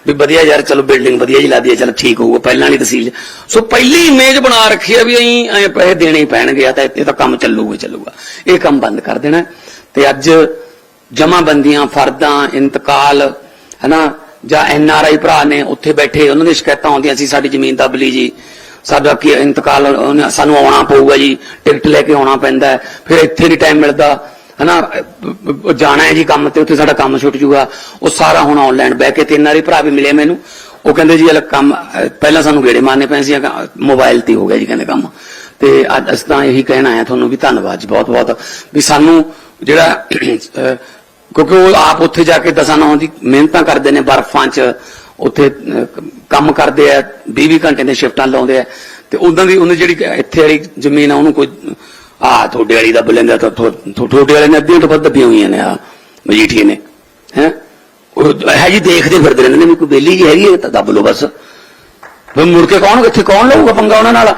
ਵੀ ਵਧੀਆ ਯਾਰ ਚਲੋ ਬਿਲਡਿੰਗ ਵਧੀਆ ਜੀ ਲਾਦੀ ਹੈ, ਚਲ ਠੀਕ ਹੋਊਗਾ, ਪਹਿਲਾਂ ਨਹੀਂ ਤਹਿਸੀਲ ਸੋ ਪਹਿਲੀ ਇਮੇਜ ਬਣਾ ਰੱਖੀ ਆ ਵੀ ਅਸੀਂ ਐ ਪੈਸੇ ਦੇਣੇ ਹੀ ਪੈਣਗੇ, ਆ ਤਾਂ ਇੱਥੇ ਤਾਂ ਕੰਮ ਚੱਲੂਗਾ ਚੱਲੂਗਾ। ਇਹ ਕੰਮ ਬੰਦ ਕਰ ਦੇਣਾ ਤੇ ਅੱਜ ਜਮਾਬੰਦੀਆਂ, ਫਰਦਾਂ, ਇੰਤਕਾਲ, ਹਨਾ? ਜਾਂ ਐਨ ਆਰ ਆਈ ਭਰਾ ਨੇ ਉੱਥੇ ਬੈਠੇ, ਉਹਨਾਂ ਦੀ ਸ਼ਿਕਾਇਤਾਂ ਆਉਂਦੀਆਂ ਸੀ, ਸਾਡੀ ਜ਼ਮੀਨ ਦੱਬ ਲਈ ਜੀ। ਸਾਡਾ ਕੀ ਇੰਤਕਾਲ ਸਾਨੂੰ ਆਉਣਾ ਪਊਗਾ ਜੀ, ਟਿਕਟ ਲੈ ਕੇ ਆਉਣਾ ਪੈਂਦਾ ਫਿਰ ਇੱਥੇ ਨਹੀਂ ਟਾਈਮ ਮਿਲਦਾ, ਹਨਾ? ਜਾਣਾ ਹੈ ਜੀ ਕੰਮ ਤੇ, ਉੱਥੇ ਸਾਡਾ ਕੰਮ ਛੁੱਟ ਜੂਗਾ। ਉਹ ਸਾਰਾ ਹੁਣ ਆਨਲਾਈਨ ਬਹਿ ਕੇ ਤਿੰਨ ਵਾਰੀ ਭਰਾ ਵੀ ਮਿਲੇ ਮੈਨੂੰ। ਉਹ ਕਹਿੰਦੇ ਜੀ ਇਹ ਕੰਮ, ਪਹਿਲਾਂ ਸਾਨੂੰ ਗੇੜੇ ਮਾਰਨੇ ਪੈਣ ਸੀ ਮੋਬਾਈਲ ਤੇ ਹੋ ਗਿਆ ਜੀ ਕਹਿੰਦੇ ਕੰਮ। ਤੇ ਅੱਜ ਅਸੀਂ ਤਾਂ ਇਹੀ ਕਹਿਣਾ ਹੈ ਤੁਹਾਨੂੰ ਵੀ ਧੰਨਵਾਦ ਜੀ ਬਹੁਤ ਬਹੁਤ ਵੀ ਸਾਨੂੰ ਜਿਹੜਾ ਕਿਉਂਕਿ ਉਹ ਆਪ ਉੱਥੇ ਜਾ ਕੇ ਦਸਾਂ ਨੌਂ ਦੀ ਮਿਹਨਤਾਂ ਕਰਦੇ ਨੇ, ਬਰਫਾਂ 'ਚ ਉੱਥੇ ਕੰਮ ਕਰਦੇ ਆ 20 ਘੰਟੇ ਦੇ ਸ਼ਿਫਟਾਂ ਲਾਉਂਦੇ ਆ। ਤੇ ਉਦਾਂ ਦੀ ਉਹਨੇ ਜਿਹੜੀ ਇੱਥੇ ਵਾਲੀ ਜ਼ਮੀਨ ਆ, ਉਹਨੂੰ ਕੋਈ, ਆ, ਤੁਹਾਡੇ ਵਾਲੀ ਦੱਬ ਲੈਂਦਾ ਤਾਂ ਤੁਹਾਡੇ ਵਾਲੇ ਨੇ ਅੱਧੀਆਂ ਤੋਂ ਵੱਧ ਦੱਬੀਆਂ ਹੋਈਆਂ ਨੇ ਆ, ਮਜੀਠੀਏ ਨੇ, ਹੈ? ਉਹ ਹੈ ਜੀ ਦੇਖਦੇ ਫਿਰਦੇ ਰਹਿੰਦੇ ਨੇ ਕੋਈ ਬੇਲੀ ਜੀ ਹੈਗੀ ਹੈ ਤਾਂ ਦੱਬ ਲਓ ਬਸ। ਫਿਰ ਮੁੜ ਕੇ ਕੌਣ ਕਿੱਥੇ ਕੌਣ ਲੜੂਗਾ ਪੰਗਾ ਉਹਨਾਂ ਨਾਲ?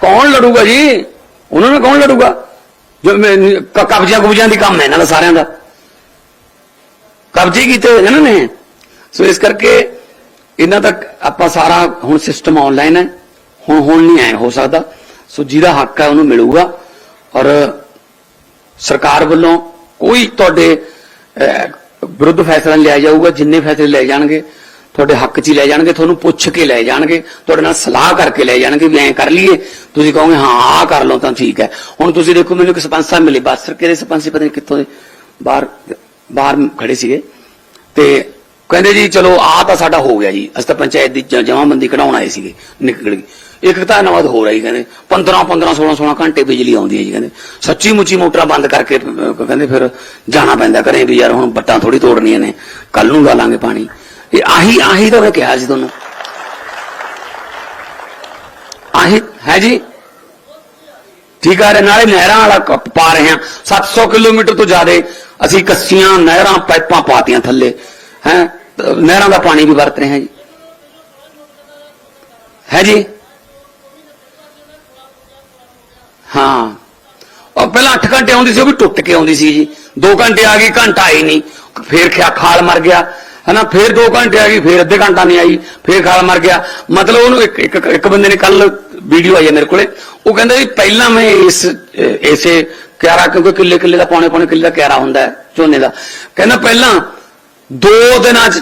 ਕੌਣ ਲੜੂਗਾ ਜੀ? ਉਹਨਾਂ ਨਾਲ ਕੌਣ ਲੜੂਗਾ? ਜੋ ਮੈਂ- ਕ- ਕੁਬਜ਼ਿਆਂ ਦੀ ਕੰਮ ਹੈ ਇਹਨਾਂ ਦਾ ਸਾਰਿਆਂ ਦਾ। ਕਬਜ਼ੇ ਕੀਤੇ ਹੋਏ ਨੇ ਇਹਨਾਂ ਨੇ। ਸੋ ਇਸ ਕਰਕੇ ਇਹਨਾਂ ਦਾ ਆਪਾਂ ਸਾਰਾ ਹੁਣ ਸਿਸਟਮ ਆਨਲਾਈਨ ਹੈ। ਹੁਣ ਹੁਣ ਨਹੀਂ ਐ ਹੋ ਸਕਦਾ। ਸੋ ਜਿਹਦਾ ਹੱਕ ਹੈ ਉਹਨੂੰ ਮਿਲੂਗਾ। ਔਰ ਸਰਕਾਰ ਵੱਲੋਂ ਕੋਈ ਤੁਹਾਡੇ ਵਿਰੁੱਧ ਫੈਸਲਾ ਲਿਆ ਜਾਊਗਾ, ਜਿੰਨੇ ਫੈਸਲੇ ਲੈ ਜਾਣਗੇ, ਤੁਹਾਡੇ ਹੱਕ 'ਚ ਹੀ ਲੈ ਜਾਣਗੇ, ਤੁਹਾਨੂੰ ਪੁੱਛ ਕੇ ਲੈ ਜਾਣਗੇ, ਤੁਹਾਡੇ ਨਾਲ ਸਲਾਹ ਕਰਕੇ ਲੈ ਜਾਣਗੇ ਵੀ ਐਂ ਕਰ ਲਈਏ। ਤੁਸੀਂ ਕਹੋਗੇ, ਹਾਂ, ਆਹ ਕਰ ਲਓ ਤਾਂ ਠੀਕ ਹੈ। ਹੁਣ ਤੁਸੀਂ ਦੇਖੋ, ਮੈਨੂੰ ਇੱਕ ਸਰਪੰਚ ਸਾਹਿਬ ਮਿਲੇ, ਬਾਸਰ ਕਿਹੜੇ ਸਰਪੰਚ ਪਤਾ ਨਹੀਂ ਕਿੱਥੋਂ ਦੇ, ਬਾਹਰ ਬਾਹਰ ਖੜੇ ਸੀਗੇ। ਤੇ ਕਹਿੰਦੇ ਜੀ, ਚਲੋ ਆ ਤਾਂ ਸਾਡਾ ਹੋ ਗਿਆ ਜੀ। ਅਸੀਂ ਤਾਂ ਪੰਚਾਇਤ ਦੀ ਜ- ਜਮਾਂਬੰਦੀ ਕਢਾਉਣ ਆਏ ਸੀਗੇ। ਨਿਕਲ ਗਈ ਇੱਕ ਤਾਂ ਨਵਾਦ ਹੋ ਰਹੀ ਕਹਿੰਦੇ। 15 15 16 16 ਘੰਟੇ ਬਿਜਲੀ ਆਉਂਦੀ ਹੈ ਜੀ, ਕਹਿੰਦੇ। ਸੱਚੀ ਮੁੱਚੀ ਮੋਟਰਾਂ ਬੰਦ ਕਰਕੇ ਕਹਿੰਦੇ ਫਿਰ ਜਾਣਾ ਪੈਂਦਾ ਘਰੇ ਵੀ ਯਾਰ, ਹੁਣ ਬੱਟਾਂ ਥੋੜੀ ਤੋੜਨੀਆਂ ਨੇ। ਕੱਲ ਨੂੰ ਲਾ ਲਾਂਗੇ ਪਾਣੀ। ਇਹ ਆਹੀ ਆਹੀ ਤਾਂ ਮੈਂ ਕਿਹਾ ਸੀ ਤੁਹਾਨੂੰ। ਆਹੀ, ਹੈ ਜੀ। ਠੀਕ ਆ ਰੇ ਨਾਲੇ ਨਹਿਰਾਂ ਵਾਲਾ ਕ- ਪਾ ਰਹੇ ਹਾਂ। 700 ਕਿਲੋਮੀਟਰ ਤੋਂ ਜ਼ਿਆਦਾ ਅਸੀਂ ਕੱਸੀਆਂ, ਨਹਿਰਾਂ, ਪਾਈਪਾਂ ਪਾਤੀਆਂ ਥੱਲੇ। ਹੈ? ਨਹਿਰਾਂ ਦਾ ਪਾਣੀ ਵੀ ਵਰਤ ਰਹੇ ਹਾਂ ਜੀ। ਹੈ ਜੀ? ਹਾਂ। ਉਹ ਪਹਿਲਾਂ 8 ਘੰਟੇ ਆਉਂਦੀ ਸੀ, ਉਹ ਵੀ ਟੁੱਟ ਕੇ ਆਉਂਦੀ ਸੀ ਜੀ। 2 ਘੰਟੇ ਆ ਗਈ, ਘੰਟਾ ਆਈ ਨਹੀਂ। ਫੇਰ ਖਿਆ ਖਾਲ ਮਰ ਗਿਆ। ਹਨਾ? ਫੇਰ 2 ਘੰਟੇ ਆ ਗਈ, ਫੇਰ ਅੱਧੇ ਘੰਟਾ ਨਹੀਂ ਆਈ। ਫੇਰ ਖਾਲ ਮਰ ਗਿਆ। ਮਤਲਬ ਉਹਨੂੰ ਇੱਕ ਇੱਕ ਇੱਕ ਬੰਦੇ ਨੇ ਕੱਲ ਵੀਡੀਓ ਆਈ ਹੈ ਮੇਰੇ ਕੋਲੇ ਉਹ ਕਹਿੰਦਾ ਵੀ ਪਹਿਲਾਂ ਮੈਂ ਇਸ ਅਹ, ਇਸੇ ਕਿਆਰਾ ਕਿਉਂਕਿ ਕਿੱਲੇ ਕਿੱਲੇ ਦਾ ਪੌਣੇ ਪੌਣੇ ਕਿੱਲੇ ਦਾ ਕਿਆਰਾ ਹੁੰਦਾ ਹੈ ਝੋਨੇ ਦਾ। ਕਹਿੰਦਾ ਪਹਿਲਾਂ ਦੋ ਦਿਨਾਂ ਚ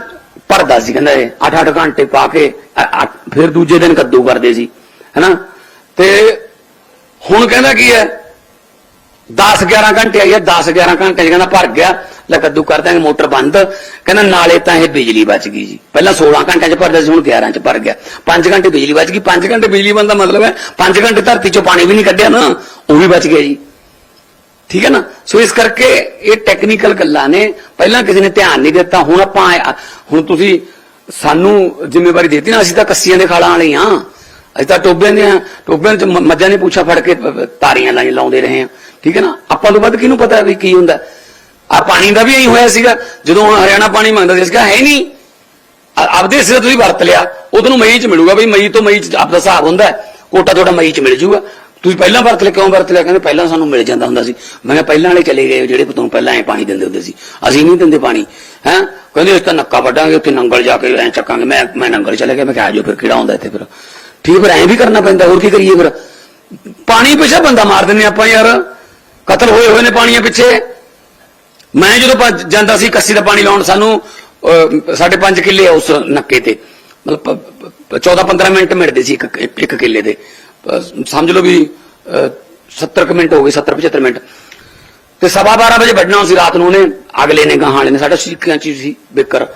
ਭਰਦਾ ਸੀ ਕਹਿੰਦਾ ਇਹ 8-8 ਘੰਟੇ ਪਾ ਕੇ ਅ- ਫਿਰ ਦੂਜੇ ਦਿਨ ਕੱਦੂ ਕਰਦੇ ਸੀ ਹੈਨਾ? ਤੇ ਹੁਣ ਕਹਿੰਦਾ ਕੀ ਹੈ 10 11 ਘੰਟੇ ਆਈ ਹੈ 10 11 ਘੰਟੇ 'ਚ ਕਹਿੰਦਾ ਭਰ ਗਿਆ। ਲੈ ਕੱਦੂ ਕਰ ਦਾਂਗੇ ਮੋਟਰ ਬੰਦ। ਕਹਿੰਦਾ ਨਾਲੇ ਤਾਂ ਇਹ ਬਿਜਲੀ ਬਚ ਗਈ ਜੀ। ਪਹਿਲਾਂ 16 ਘੰਟਿਆਂ 'ਚ ਭਰਦਾ ਸੀ, ਹੁਣ 11 'ਚ ਭਰ ਗਿਆ। 5 ਘੰਟੇ ਬਿਜਲੀ ਬਚ ਗਈ। 5 ਘੰਟੇ ਬਿਜਲੀ ਬੰਦ ਦਾ ਮਤਲਬ ਹੈ 5 ਘੰਟੇ ਧਰਤੀ 'ਚੋਂ ਪਾਣੀ ਵੀ ਨਹੀਂ ਕੱਢਿਆ ਨਾ, ਉਹ ਵੀ ਬਚ ਗਿਆ ਜੀ। ਠੀਕ ਹੈ ਨਾ? ਸੋ ਇਸ ਕਰਕੇ ਇਹ ਟੈਕਨੀਕਲ ਗੱਲਾਂ ਨੇ। ਪਹਿਲਾਂ ਕਿਸੇ ਨੇ ਧਿਆਨ ਨਹੀਂ ਦਿੱਤਾ, ਹੁਣ ਆਪਾਂ ਹੁਣ ਤੁਸੀਂ ਸਾਨੂੰ ਜ਼ਿੰਮੇਵਾਰੀ ਦਿੱਤੀ ਨਾ, ਅਸੀਂ ਤਾਂ ਕੱਸੀਆਂ ਦੇ ਖਾਲਾਂ ਵਾਲੇ ਹਾਂ। ਅਸੀਂ ਤਾਂ ਟੋਬਿਆਂ ਦੇ ਹਾਂ। ਟੋਬਿਆਂ 'ਚ ਮੱਝਾਂ ਨੇ ਪੁੱਛਾ ਫੜ ਕੇ ਤਾਰੀਆਂ ਲਾਈ ਲਾਉਂਦੇ ਰਹੇ ਹਾਂ। ਠੀਕ ਹੈ ਨਾ? ਆਪਾਂ ਤੋਂ ਵੱਧ ਕਿਹਨੂੰ ਪਤਾ ਵੀ ਕੀ ਹੁੰਦਾ? ਆ ਪਾਣੀ ਦਾ ਵੀ ਇਹੀ ਹੋਇਆ ਸੀਗਾ। ਜਦੋਂ ਹੁਣ ਹਰਿਆਣਾ ਪਾਣੀ ਮੰਗਦਾ ਸੀ, ਅਸੀਂ ਹੈ ਨਹੀਂ। ਆ- ਆਪਦੇ ਸਿਰ ਤੁਸੀਂ ਵਰਤ ਲਿਆ। ਉਹ ਤੁਹਾਨੂੰ ਮਈ ਚ ਮਿਲੂਗਾ ਬਈ, ਮਈ ਤੋਂ ਮਈ ਚ ਆਪਦਾ ਹਿਸਾਬ ਹੁੰਦਾ ਕੋਟਾ ਤੁਹਾਡਾ ਮਈ ਚ ਮਿਲ ਜੂਗਾ। ਤੁਸੀਂ ਪਹਿਲਾਂ ਵਰਤ ਲਿਆ, ਕਿਉਂ ਵਰਤ ਲਿਆ? ਕਹਿੰਦੇ ਪਹਿਲਾਂ ਸਾਨੂੰ ਮਿਲ ਜਾਂਦਾ ਹੁੰਦਾ ਸੀ। ਮੈਂ ਕਿਹਾ ਪਹਿਲਾਂ ਵਾਲੇ ਚਲੇ ਗਏ, ਜਿਹੜੇ ਤੁਹਾਨੂੰ ਪਹਿਲਾਂ ਐ ਪਾਣੀ ਦਿੰਦੇ ਹੁੰਦੇ ਸੀ। ਅਸੀਂ ਨਹੀਂ ਦਿੰਦੇ ਪਾਣੀ। ਹੈ? ਕਹਿੰਦੇ ਇਸ ਤਾਂ ਨੱਕਾ ਵੱਢਾਂਗੇ, ਉੱਥੇ ਨੰਗਲ ਜਾ ਕੇ ਐ ਚੱਕਾਂਗੇ। ਮੈਂ ਮੈਂ ਨੰਗਲ ਚਲੇ ਗਿਆ, ਮੈਂ ਕਿਹਾ ਆਜੋ ਫਿਰ, ਕਿਹੜਾ ਹੁੰਦਾ ਇੱਥੇ ਫਿਰ? ਠੀਕ ਫਿਰ, ਐਂ ਵੀ ਕਰਨਾ ਪੈਂਦਾ, ਹੋਰ ਕੀ ਕਰੀਏ ਫਿਰ? ਪਾਣੀ ਪਿੱਛੇ ਬੰਦਾ ਮਾਰ ਦਿੰਦੇ ਆਪਾਂ ਯਾਰ। ਕਤਲ ਹੋਏ ਹੋਏ ਨੇ ਪਾਣੀਆਂ ਪਿੱਛੇ। ਮੈਂ ਜਦੋਂ ਜਾਂਦਾ ਸੀ, ਕੱਸੀ ਦਾ ਪਾਣੀ ਲਾਉਣ, ਸਾਨੂੰ ਸਾਡੇ 5 ਕਿੱਲੇ ਉਸ ਨੱਕੇ ਤੇ। ਮਤਲਬ 14-15 ਮਿੰਟ ਮਿਲਦੇ ਸੀ ਇੱਕ, ਇੱਕ- ਕਿੱਲੇ ਦੇ। ਸਮਝ ਲਓ ਵੀ 70 ਮਿੰਟ ਹੋ ਗਏ 70-75 ਮਿੰਟ। ਤੇ ਸਵਾ 12 ਵਜੇ ਵੱਢਣਾ ਸੀ, ਰਾਤ ਨੂੰ ਉਹਨੇ, ਅਗਲੇ ਨੇ, ਗਾਹਾਂ ਵਾਲੇ ਨੇ, ਸਾਡਾ ਸ਼ੀਕਿਆਂ ਚ ਸੀ, ਬਿੱਕਰ।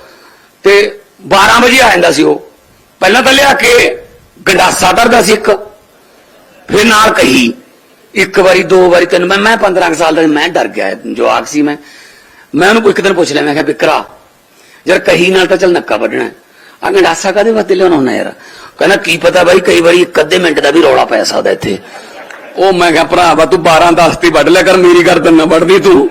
ਤੇ 12 ਵਜੇ ਆ ਜਾਂਦਾ ਸੀ ਉਹ। ਪਹਿਲਾਂ ਤਾਂ ਲਿਆ ਕੇ ਗੰਡਾਸਾ ਧਰਦਾ ਸੀ ਇੱਕ। ਫਿਰ ਨਾਲ ਕਹੀ, ਇੱਕ ਵਾਰੀ, ਦੋ ਵਾਰੀ, ਤਿੰਨ, ਮੈਂ ਮੈਂ 15 ਕੁ ਸਾਲ ਦਾ ਮੈਂ ਡਰ ਗਿਆ, ਜਵਾਕ ਸੀ ਮੈਂ। ਮੈਂ ਉਹਨੂੰ ਇੱਕ ਦਿਨ ਪੁੱਛ ਲਿਆ, ਮੈਂ ਕਿਹਾ ਵਿਕਰਾ ਯਾਰ ਕਹੀ ਨਾਲ ਤਾਂ ਚੱਲ ਨੱਕਾ ਵੱਢਣਾ ਆ ਗੰਡਾਸਾ ਕਾਦੇ ਵਾਸਤੇ ਲਿਆਉਣਾ ਹੁੰਦਾ ਯਾਰ? ਕਹਿੰਦਾ, ਕੀ ਪਤਾ ਬਾਈ, ਕਈ ਵਾਰੀ ਇੱਕ ਅੱਧੇ ਮਿੰਟ ਦਾ ਵੀ ਰੌਲਾ ਪੈ ਸਕਦਾ ਇੱਥੇ। ਉਹ ਮੈਂ ਕਿਹਾ ਭਰਾਵਾ ਤੂੰ 12 10 ਤੇ ਵੱਢ ਲਿਆ ਕਰ, ਮੇਰੀ ਗਰਦਨ ਨਾ ਵੱਢਦੀ ਤੂੰ।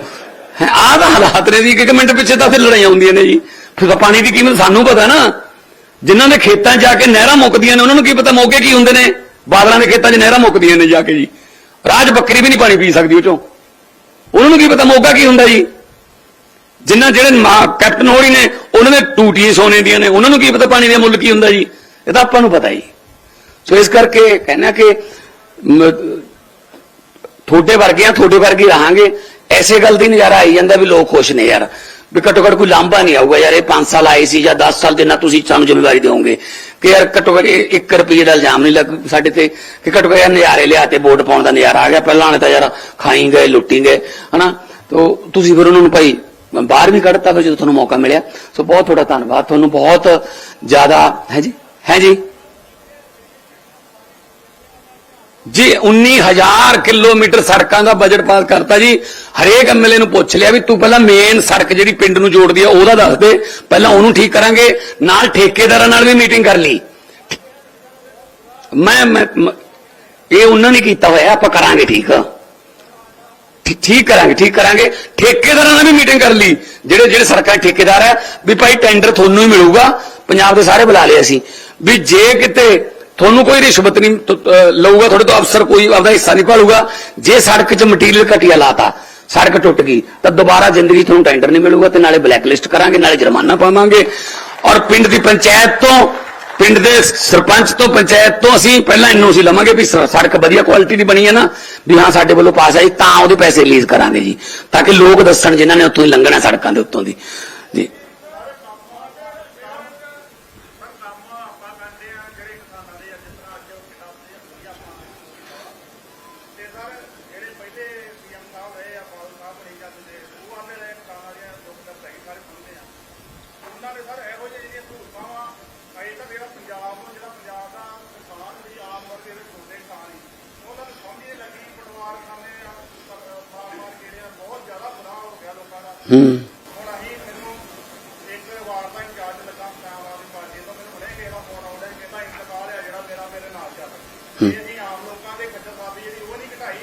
ਆਹ ਤਾਂ ਹਾਲਾਤ ਨੇ ਜੀ ਇੱਕ ਮਿੰਟ ਪਿੱਛੇ ਤਾਂ ਫਿਰ ਲੜਾਈਆਂ ਹੁੰਦੀਆਂ ਨੇ ਜੀ। ਫਿਰ ਤਾਂ ਪਾਣੀ ਦੀ ਕੀਮਤ ਸਾਨੂੰ ਪਤਾ ਨਾ। ਜਿਨ੍ਹਾਂ ਦੇ ਖੇਤਾਂ 'ਚ ਜਾ ਕੇ ਨਹਿਰਾਂ ਮੁੱਕਦੀਆਂ ਨੇ, ਉਹਨਾਂ ਨੂੰ ਕੀ ਪਤਾ ਮੌਕੇ ਕੀ ਹੁੰਦੇ ਨੇ? ਬਾਦਲਾਂ ਦੇ ਖੇਤਾਂ 'ਚ ਨਹਿਰਾਂ ਮੁੱਕਦੀਆਂ ਨੇ ਜਾ ਕੇ ਜੀ। ਰਾਜ ਬੱਕਰੀ ਵੀ ਨਹੀਂ ਪਾਣੀ ਪੀ ਸਕਦੀ ਉਹ ਚੋਂ। ਉਹਨਾਂ ਨੂੰ ਕੀ ਪਤਾ ਮੌਕਾ ਕੀ ਹੁੰਦਾ ਜੀ? ਜਿੰਨਾ ਜਿਹੜੇ ਮਾ- ਕੈਪਟਨ ਹੋਰੀ ਨੇ, ਉਹਨਾਂ ਦੇ ਟੂਟੀਆਂ ਸੋਨੇ ਦੀਆਂ ਨੇ, ਉਹਨਾਂ ਨੂੰ ਕੀ ਪਤਾ ਪਾਣੀ ਦਾ ਮੁੱਲ ਕੀ ਹੁੰਦਾ ਜੀ? ਇਹ ਤਾਂ ਆਪਾਂ ਨੂੰ ਪਤਾ ਹੀ। ਸੋ ਇਸ ਕਰਕੇ ਕਹਿਣਾ ਕਿ ਮ- ਵਰਗੇ ਆ, ਤੁਹਾਡੇ ਵਰਗੇ ਰਹਾਂਗੇ। ਐਸੇ ਗੱਲ ਦੀ ਨਜ਼ਾਰਾ ਆਈ ਜਾਂਦਾ ਵੀ ਲੋਕ ਖੁਸ਼ ਨੇ ਯਾਰ। ਵੀ ਘੱਟੋ ਘੱਟ ਕੋਈ ਲਾਂਭਾ ਨਹੀਂ ਆਊਗਾ ਯਾਰ, ਇਹ 5 ਸਾਲ ਆਏ ਸੀ ਜਾਂ 10 ਸਾਲ ਜਿੰਨਾ ਤੁਸੀਂ ਸਾਨੂੰ ਜ਼ਿੰਮੇਵਾਰੀ ਦਿਓਗੇ ਕਿ ਯਾਰ ਘੱਟੋ ਘੱਟ 1 ਰੁਪਏ ਦਾ ਇਲਜ਼ਾਮ ਨਹੀਂ ਲੱਗ ਸਾਡੇ ਤੇ ਕਿ ਘੱਟੋ ਘੱਟ ਯਾਰ ਨਜ਼ਾਰੇ ਲਿਆ ਤੇ ਵੋਟ ਪਾਉਣ ਦਾ ਨਜ਼ਾਰਾ ਆ ਗਿਆ। ਪਹਿਲਾਂ ਵਾਲੇ ਤਾਂ ਯਾਰ ਖਾਈ ਗਏ, ਲੁੱਟੀ ਗਏ, ਹਨਾ? ਤੋ ਤੁਸੀਂ ਫਿਰ ਉਹਨਾਂ ਨੂੰ ਭਾਈ ਬਾਹਰ ਵੀ ਕੱਢਤਾ ਫਿਰ ਜਦੋਂ ਤੁਹਾਨੂੰ ਮੌਕਾ ਮਿਲਿਆ। ਸੋ ਬਹੁਤ ਤੁਹਾਡਾ ਧੰਨਵਾਦ। ਤੁਹਾਨੂੰ ਬਹੁਤ ਜ਼ਿਆਦਾ ਹੈ ਜੀ? ਹੈ ਜੀ? ਜੀ 19000 ਕਿਲੋਮੀਟਰ ਸੜਕਾਂ ਦਾ ਬਜਟ ਪਾਸ ਕਰਤਾ ਜੀ। ਹਰੇਕ ਐਮਐਲਏ ਨੂੰ ਪੁੱਛ ਲਿਆ ਵੀ ਤੂੰ ਪਹਿਲਾਂ ਮੇਨ ਸੜਕ ਜਿਹੜੀ ਪਿੰਡ ਨੂੰ ਜੋੜਦੀ ਆ, ਉਹਦਾ ਦੱਸ ਦੇ। ਪਹਿਲਾਂ ਉਹਨੂੰ ਠੀਕ ਕਰਾਂਗੇ। ਨਾਲ ਠੇਕੇਦਾਰਾਂ ਨਾਲ ਵੀ ਮੀਟਿੰਗ ਕਰ ਲਈ। ਮੈਂ ਮੈਂ- ਇਹ ਉਹਨਾਂ ਨੇ ਕੀਤਾ ਹੋਇਆ, ਆਪਾਂ ਕਰਾਂਗੇ ਠੀਕ। ਠੀਕ ਕਰਾਂਗੇ ਠੀਕ ਕਰਾਂਗੇ। ਠੇਕੇਦਾਰਾਂ ਨਾਲ ਵੀ ਮੀਟਿੰਗ ਕਰ ਲਈ। ਜਿਹੜੇ ਜਿਹੜੇ ਸਰਕਾਰ ਠੇਕੇਦਾਰ ਹੈ ਵੀ ਭਾਈ ਟੈਂਡਰ ਤੁਹਾਨੂੰ ਹੀ ਮਿਲੂਗਾ। ਪੰਜਾਬ ਦੇ ਸਾਰੇ ਬੁਲਾ ਲਏ ਅਸੀਂ। ਵੀ ਜੇ ਕਿਤੇ ਤੁਹਾਨੂੰ ਕੋਈ ਰਿਸ਼ਵਤ ਨਹੀਂ ਲਊਗਾ ਤੁਹਾਡੇ ਤੋਂ ਅਫਸਰ, ਕੋਈ ਆਪਦਾ ਹਿੱਸਾ ਨਹੀਂ ਭਾਲੂਗਾ। ਜੇ ਸੜਕ 'ਚ ਮਟੀਰੀਅਲ ਘਟੀਆ ਲਾਤਾ, ਸੜਕ ਟੁੱਟ ਗਈ, ਤਾਂ ਦੁਬਾਰਾ ਜ਼ਿੰਦਗੀ ਤੁਹਾਨੂੰ ਟੈਂਡਰ ਨਹੀਂ ਮਿਲੂਗਾ ਤੇ ਨਾਲੇ ਬਲੈਕ ਲਿਸਟ ਕਰਾਂਗੇ, ਨਾਲੇ ਜੁਰਮਾਨਾ ਪਾਵਾਂਗੇ। ਔਰ ਪਿੰਡ ਦੀ ਪੰਚਾਇਤ ਤੋਂ ਪਿੰਡ ਦੇ ਸਰਪੰਚ ਤੋਂ ਪੰਚਾਇਤ ਤੋਂ ਅਸੀਂ ਪਹਿਲਾਂ ਐਨਓਸੀ ਲਵਾਂਗੇ ਵੀ ਸੜਕ ਵਧੀਆ ਕੁਆਲਿਟੀ ਦੀ ਬਣੀ ਹੈ ਨਾ, ਵੀ ਹਾਂ ਸਾਡੇ ਵੱਲੋਂ ਪਾਸ ਆਈ ਤਾਂ ਉਹਦੇ ਪੈਸੇ ਰਿਲੀਜ਼ ਕਰਾਂਗੇ ਜੀ, ਤਾਂ ਕਿ ਲੋਕ ਦੱਸਣ ਜਿਨ੍ਹਾਂ ਨੇ ਉੱਥੋਂ ਹੀ ਲੰਘਣਾ ਸੜਕਾਂ ਦੇ ਉੱਤੋਂ ਦੀ ਜੀ ਹੂੰ ਹੁਣ ਅਸੀਂ ਮੈਨੂੰ ਇੱਕ ਵਾਰ ਦਾ ਇੰਚਾਰਜ ਲੱਗਾ ਪੰਜਾਬ ਆਦਮੀ ਪਾਰਟੀ ਤੋਂ ਮੈਨੂੰ ਹੁਣੇ ਕਿਸੇ ਦਾ ਫੋਨ ਆਉਂਦਾ ਕਿ ਕਹਿੰਦਾ ਇੰਤਕਾਲ ਹੈ ਜਿਹੜਾ ਮੇਰਾ ਮੇਰੇ ਨਾਲ ਚੱਲ ਜੇ ਅਸੀਂ ਆਮ ਲੋਕਾਂ ਦੇ ਖੱਜਲ ਖਾਬੀ ਜਿਹੜੀ ਉਹ ਨਹੀਂ ਘਟਾਈ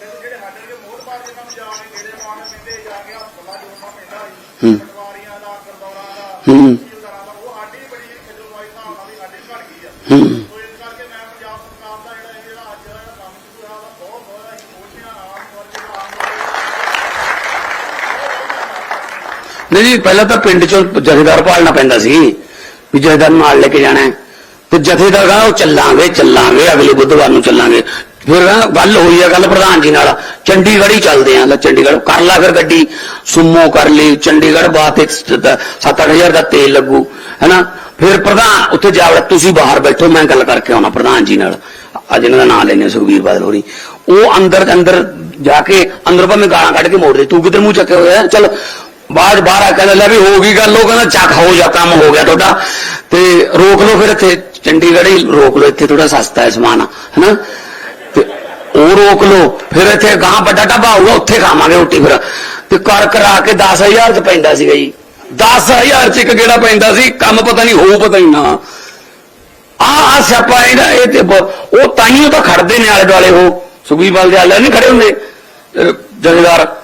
ਤੇ ਜਿਹੜੇ ਸਾਡੇ ਵਰਗੇ ਮੋਹਤਬਾਰ ਜਿਹਨਾਂ ਨੂੰ ਜਾ ਕੇ ਗੇੜੇ ਮਾਰਨ ਕਹਿੰਦੇ ਜਾ ਕੇ ਹਸਪਤਾਲਾਂ ਜੋੜਨਾ ਪੈਂਦਾ ਸੀ ਪਟਵਾਰੀਆਂ ਦਾ ਗਰਦੌਰਾਂ ਦਾ ਹੂੰ ਤਹਿਸੀਲਦਾਰਾਂ ਦਾ ਉਹ ਸਾਡੀ ਬੜੀ ਜਿਹੜੀ ਖੱਜਲ ਖੁਆਰੀ ਹਿਸਾਬ ਨਾਲ ਵੀ ਸਾਡੀ ਘਟ ਗਈ ਆ ਹੂੰ ਸੋ ਇਸ ਕਰਕੇ ਮੈਂ ਪੰਜਾਬ ਸਰਕਾਰ ਦਾ ਜਿਹੜਾ ਇਹ ਜਿਹੜਾ ਅੱਜ ਦਾ ਜਿਹੜਾ ਕੰਮ ਸ਼ੁਰੂ ਹੋਇਆ ਵਾ ਬਹੁਤ ਬਹੁਤ ਅਸੀਂ ਖੁਸ਼ ਹਾਂ ਆਮ ਤੌਰ ਤੇ ਆਮ ਲੋਕ ਨਹੀਂ ਜੀ, ਪਹਿਲਾਂ ਤਾਂ ਪਿੰਡ ਚੋਂ ਜਥੇਦਾਰ ਪਾਲਣਾ ਪੈਂਦਾ ਸੀ ਵੀ ਜਥੇਦਾਰ ਨਾਲ ਲੈ ਕੇ ਜਾਣਾ ਤੇ ਜਥੇਦਾਰ ਕਹਿੰਦਾ, ਉਹ ਚੱਲਾਂਗੇ ਚੱਲਾਂਗੇ, ਅਗਲੇ ਬੁੱਧਵਾਰ ਨੂੰ ਚੱਲਾਂਗੇ। ਫਿਰ ਗੱਲ ਹੋਈ ਆ ਗੱਲ ਪ੍ਰਧਾਨ ਜੀ ਨਾਲ। ਚੰਡੀਗੜ੍ਹ ਹੀ ਚੱਲਦੇ ਆ, ਲੈ ਚੰਡੀਗੜ੍ਹ। ਕਰ ਲਾ ਫਿਰ ਗੱਡੀ, ਸੁਮੋ ਕਰ ਲਈ, ਚੰਡੀਗੜ੍ਹ ਬਾਤ 7-8000 ਦਾ ਤੇਲ ਲੱਗੂ, ਹੈਨਾ? ਫਿਰ ਪ੍ਰਧਾਨ, ਉੱਥੇ ਜਾ ਵੜਾ, ਤੁਸੀਂ ਬਾਹਰ ਬੈਠੋ, ਮੈਂ ਗੱਲ ਕਰਕੇ ਆਉਣਾ ਪ੍ਰਧਾਨ ਜੀ ਨਾਲ। ਅੱਜ ਇਹਨਾਂ ਦਾ ਨਾਮ ਲੈਣੇ ਸੁਖਬੀਰ ਬਾਦਲ ਹੋਰੀ। ਉਹ ਅੰਦਰ ਅੰਦਰ ਜਾ ਕੇ, ਅੰਦਰ ਭਾਵੇਂ ਗਾਲਾਂ ਕੱਢ ਕੇ ਮੋੜ ਦੇ ਤੂੰ ਕਿਤੇ ਮੂੰਹ ਚੱਕੇ ਹੋਇਆ? ਚੱਲ ਬਾਅਦ ਬਾਹਰ ਆ ਕਹਿੰਦਾ, ਲੈ ਵੀ ਹੋ ਗਈ ਗੱਲ, ਉਹ ਕਹਿੰਦਾ, ਚੱਕ, ਹੋ ਜਾ, ਕੰਮ ਹੋ ਗਿਆ ਤੁਹਾਡਾ। ਤੇ ਰੋਕ ਲਓ ਫਿਰ ਇੱਥੇ, ਚੰਡੀਗੜ੍ਹ ਹੀ ਰੋਕ ਲਓ, ਇੱਥੇ ਥੋੜਾ ਸਸਤਾ ਹੈ ਸਮਾਨ, ਹਨਾ? ਤੇ ਉਹ ਰੋਕ ਲਓ, ਫਿਰ ਇੱਥੇ ਗਾਂ ਵੱਡਾ ਢਾਬਾ ਹੋਊਗਾ, ਉੱਥੇ ਖਾਵਾਂਗੇ ਰੋਟੀ ਫਿਰ। ਤੇ ਕਰ ਕਰਾ ਕੇ 10000 ਚ ਪੈਂਦਾ ਸੀਗਾ ਜੀ। 10000 ਚ ਇੱਕ ਗੇੜਾ ਪੈਂਦਾ ਸੀ, ਕੰਮ ਪਤਾ ਨਹੀਂ, ਹੋਊ ਪਤਾ ਨਹੀਂ ਨਾ। ਆ ਆ ਸਿਆਪਾ ਇਹਦਾ, ਇਹ ਤੇ ਬ- ਉਹ ਤਾਈਓ ਤਾਂ ਖੜਦੇ ਨੇ ਆਲੇ ਦੁਆਲੇ ਉਹ, ਸੁਖਬੀਰ ਦੇ ਆਲੇ ਨਹੀਂ ਖੜੇ ਹੁੰਦੇ, ਅਹ, ਜਥੇਦਾਰ।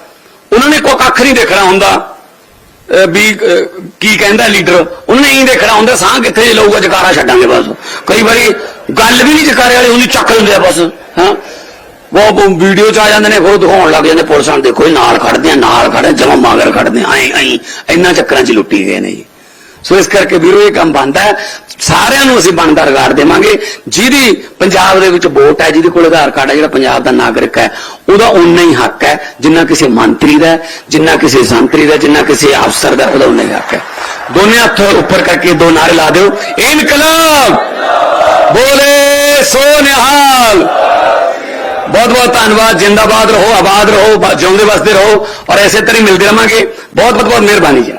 ਉਹਨਾਂ ਨੇ ਕੋਈ ਕੱਖ ਨਹੀਂ ਦੇਖਣਾ ਹੁੰਦਾ। ਵੀ ਕੀ ਕਹਿੰਦਾ ਲੀਡਰ? ਉਹਨੇ ਹੀ ਦੇਖਣਾ ਹੁੰਦਾ, ਸਾਹ ਕਿੱਥੇ ਜੇ ਲਊਗਾ, ਜਕਾਰਾ ਛੱਡਾਂਗੇ ਬਸ। ਕਈ ਵਾਰੀ ਗੱਲ ਵੀ ਨਹੀਂ ਜਕਾਰੇ ਵਾਲੇ, ਉਹਨੂੰ ਚੱਕ ਲੈਂਦੇ ਆ ਬਸ, ਹਾਂ? ਉਹ ਵੀਡੀਓ ਚ ਆ ਜਾਂਦੇ ਨੇ, ਫਿਰ ਦਿਖਾਉਣ ਲੱਗ ਜਾਂਦੇ, ਪੁਲਿਸ ਵਾਲੇ ਦੇਖੋ, ਇਹ ਨਾਲ ਖੜਦੇ ਆ, ਨਾਲ ਖੜੇ ਜਮਾ ਮਗਰ ਖੜਦੇ ਆ, ਐਂ ਐਂ ਇੰਨਾ ਚੱਕਰਾਂ 'ਚ ਲੁੱਟੀ ਗਏ ਨੇ ਜੀ। ਸੋ ਇਸ ਕਰਕੇ ਵੀਰੋ ਇਹ ਕੰਮ ਬਣਦਾ ਸਾਰਿਆਂ ਨੂੰ ਅਸੀਂ ਬਣਦਾ ਰਗਾੜ ਦੇਵਾਂਗੇ। ਜਿਹਦੀ ਪੰਜਾਬ ਦੇ ਵਿੱਚ ਵੋਟ ਹੈ, ਜਿਹਦੇ ਕੋਲ ਆਧਾਰ ਕਾਰਡ ਹੈ, ਜਿਹੜਾ ਪੰਜਾਬ ਦਾ ਨਾਗਰਿਕ ਹੈ, ਉਹਦਾ ਉਨਾ ਹੀ ਹੱਕ ਹੈ, ਜਿੰਨਾ ਕਿਸੇ ਮੰਤਰੀ ਦਾ ਜਿੰਨਾ ਕਿਸੇ ਸੰਤਰੀ ਦਾ ਜਿੰਨਾ ਕਿਸੇ ਅਫਸਰ ਦਾ ਉਹਦਾ ਉਨਾ ਹੀ ਹੱਕ ਹੈ। ਦੋਨੇ ਹੱਥ ਉੱਪਰ ਕਰਕੇ ਦੋ ਨਾਰੇ ਲਾ ਦਿਓ। ਇਨਕਲਾਬ! ਬੋਲੇ ਸੋ ਨਿਹਾਲ ਬਹੁਤ ਬਹੁਤ ਧੰਨਵਾਦ। ਜਿੰਦਾਬਾਦ ਰਹੋ, ਆਬਾਦ ਰਹੋ ਜਿਉਂਦੇ ਵਸਦੇ ਰਹੋ। ਔਰ ਐਸੇ ਤਰ੍ਹਾਂ ਹੀ ਮਿਲਦੇ ਰਹਾਂਗੇ। ਬਹੁਤ ਬਹੁਤ ਬਹੁਤ ਮਿਹਰਬਾਨੀ ਜੀ।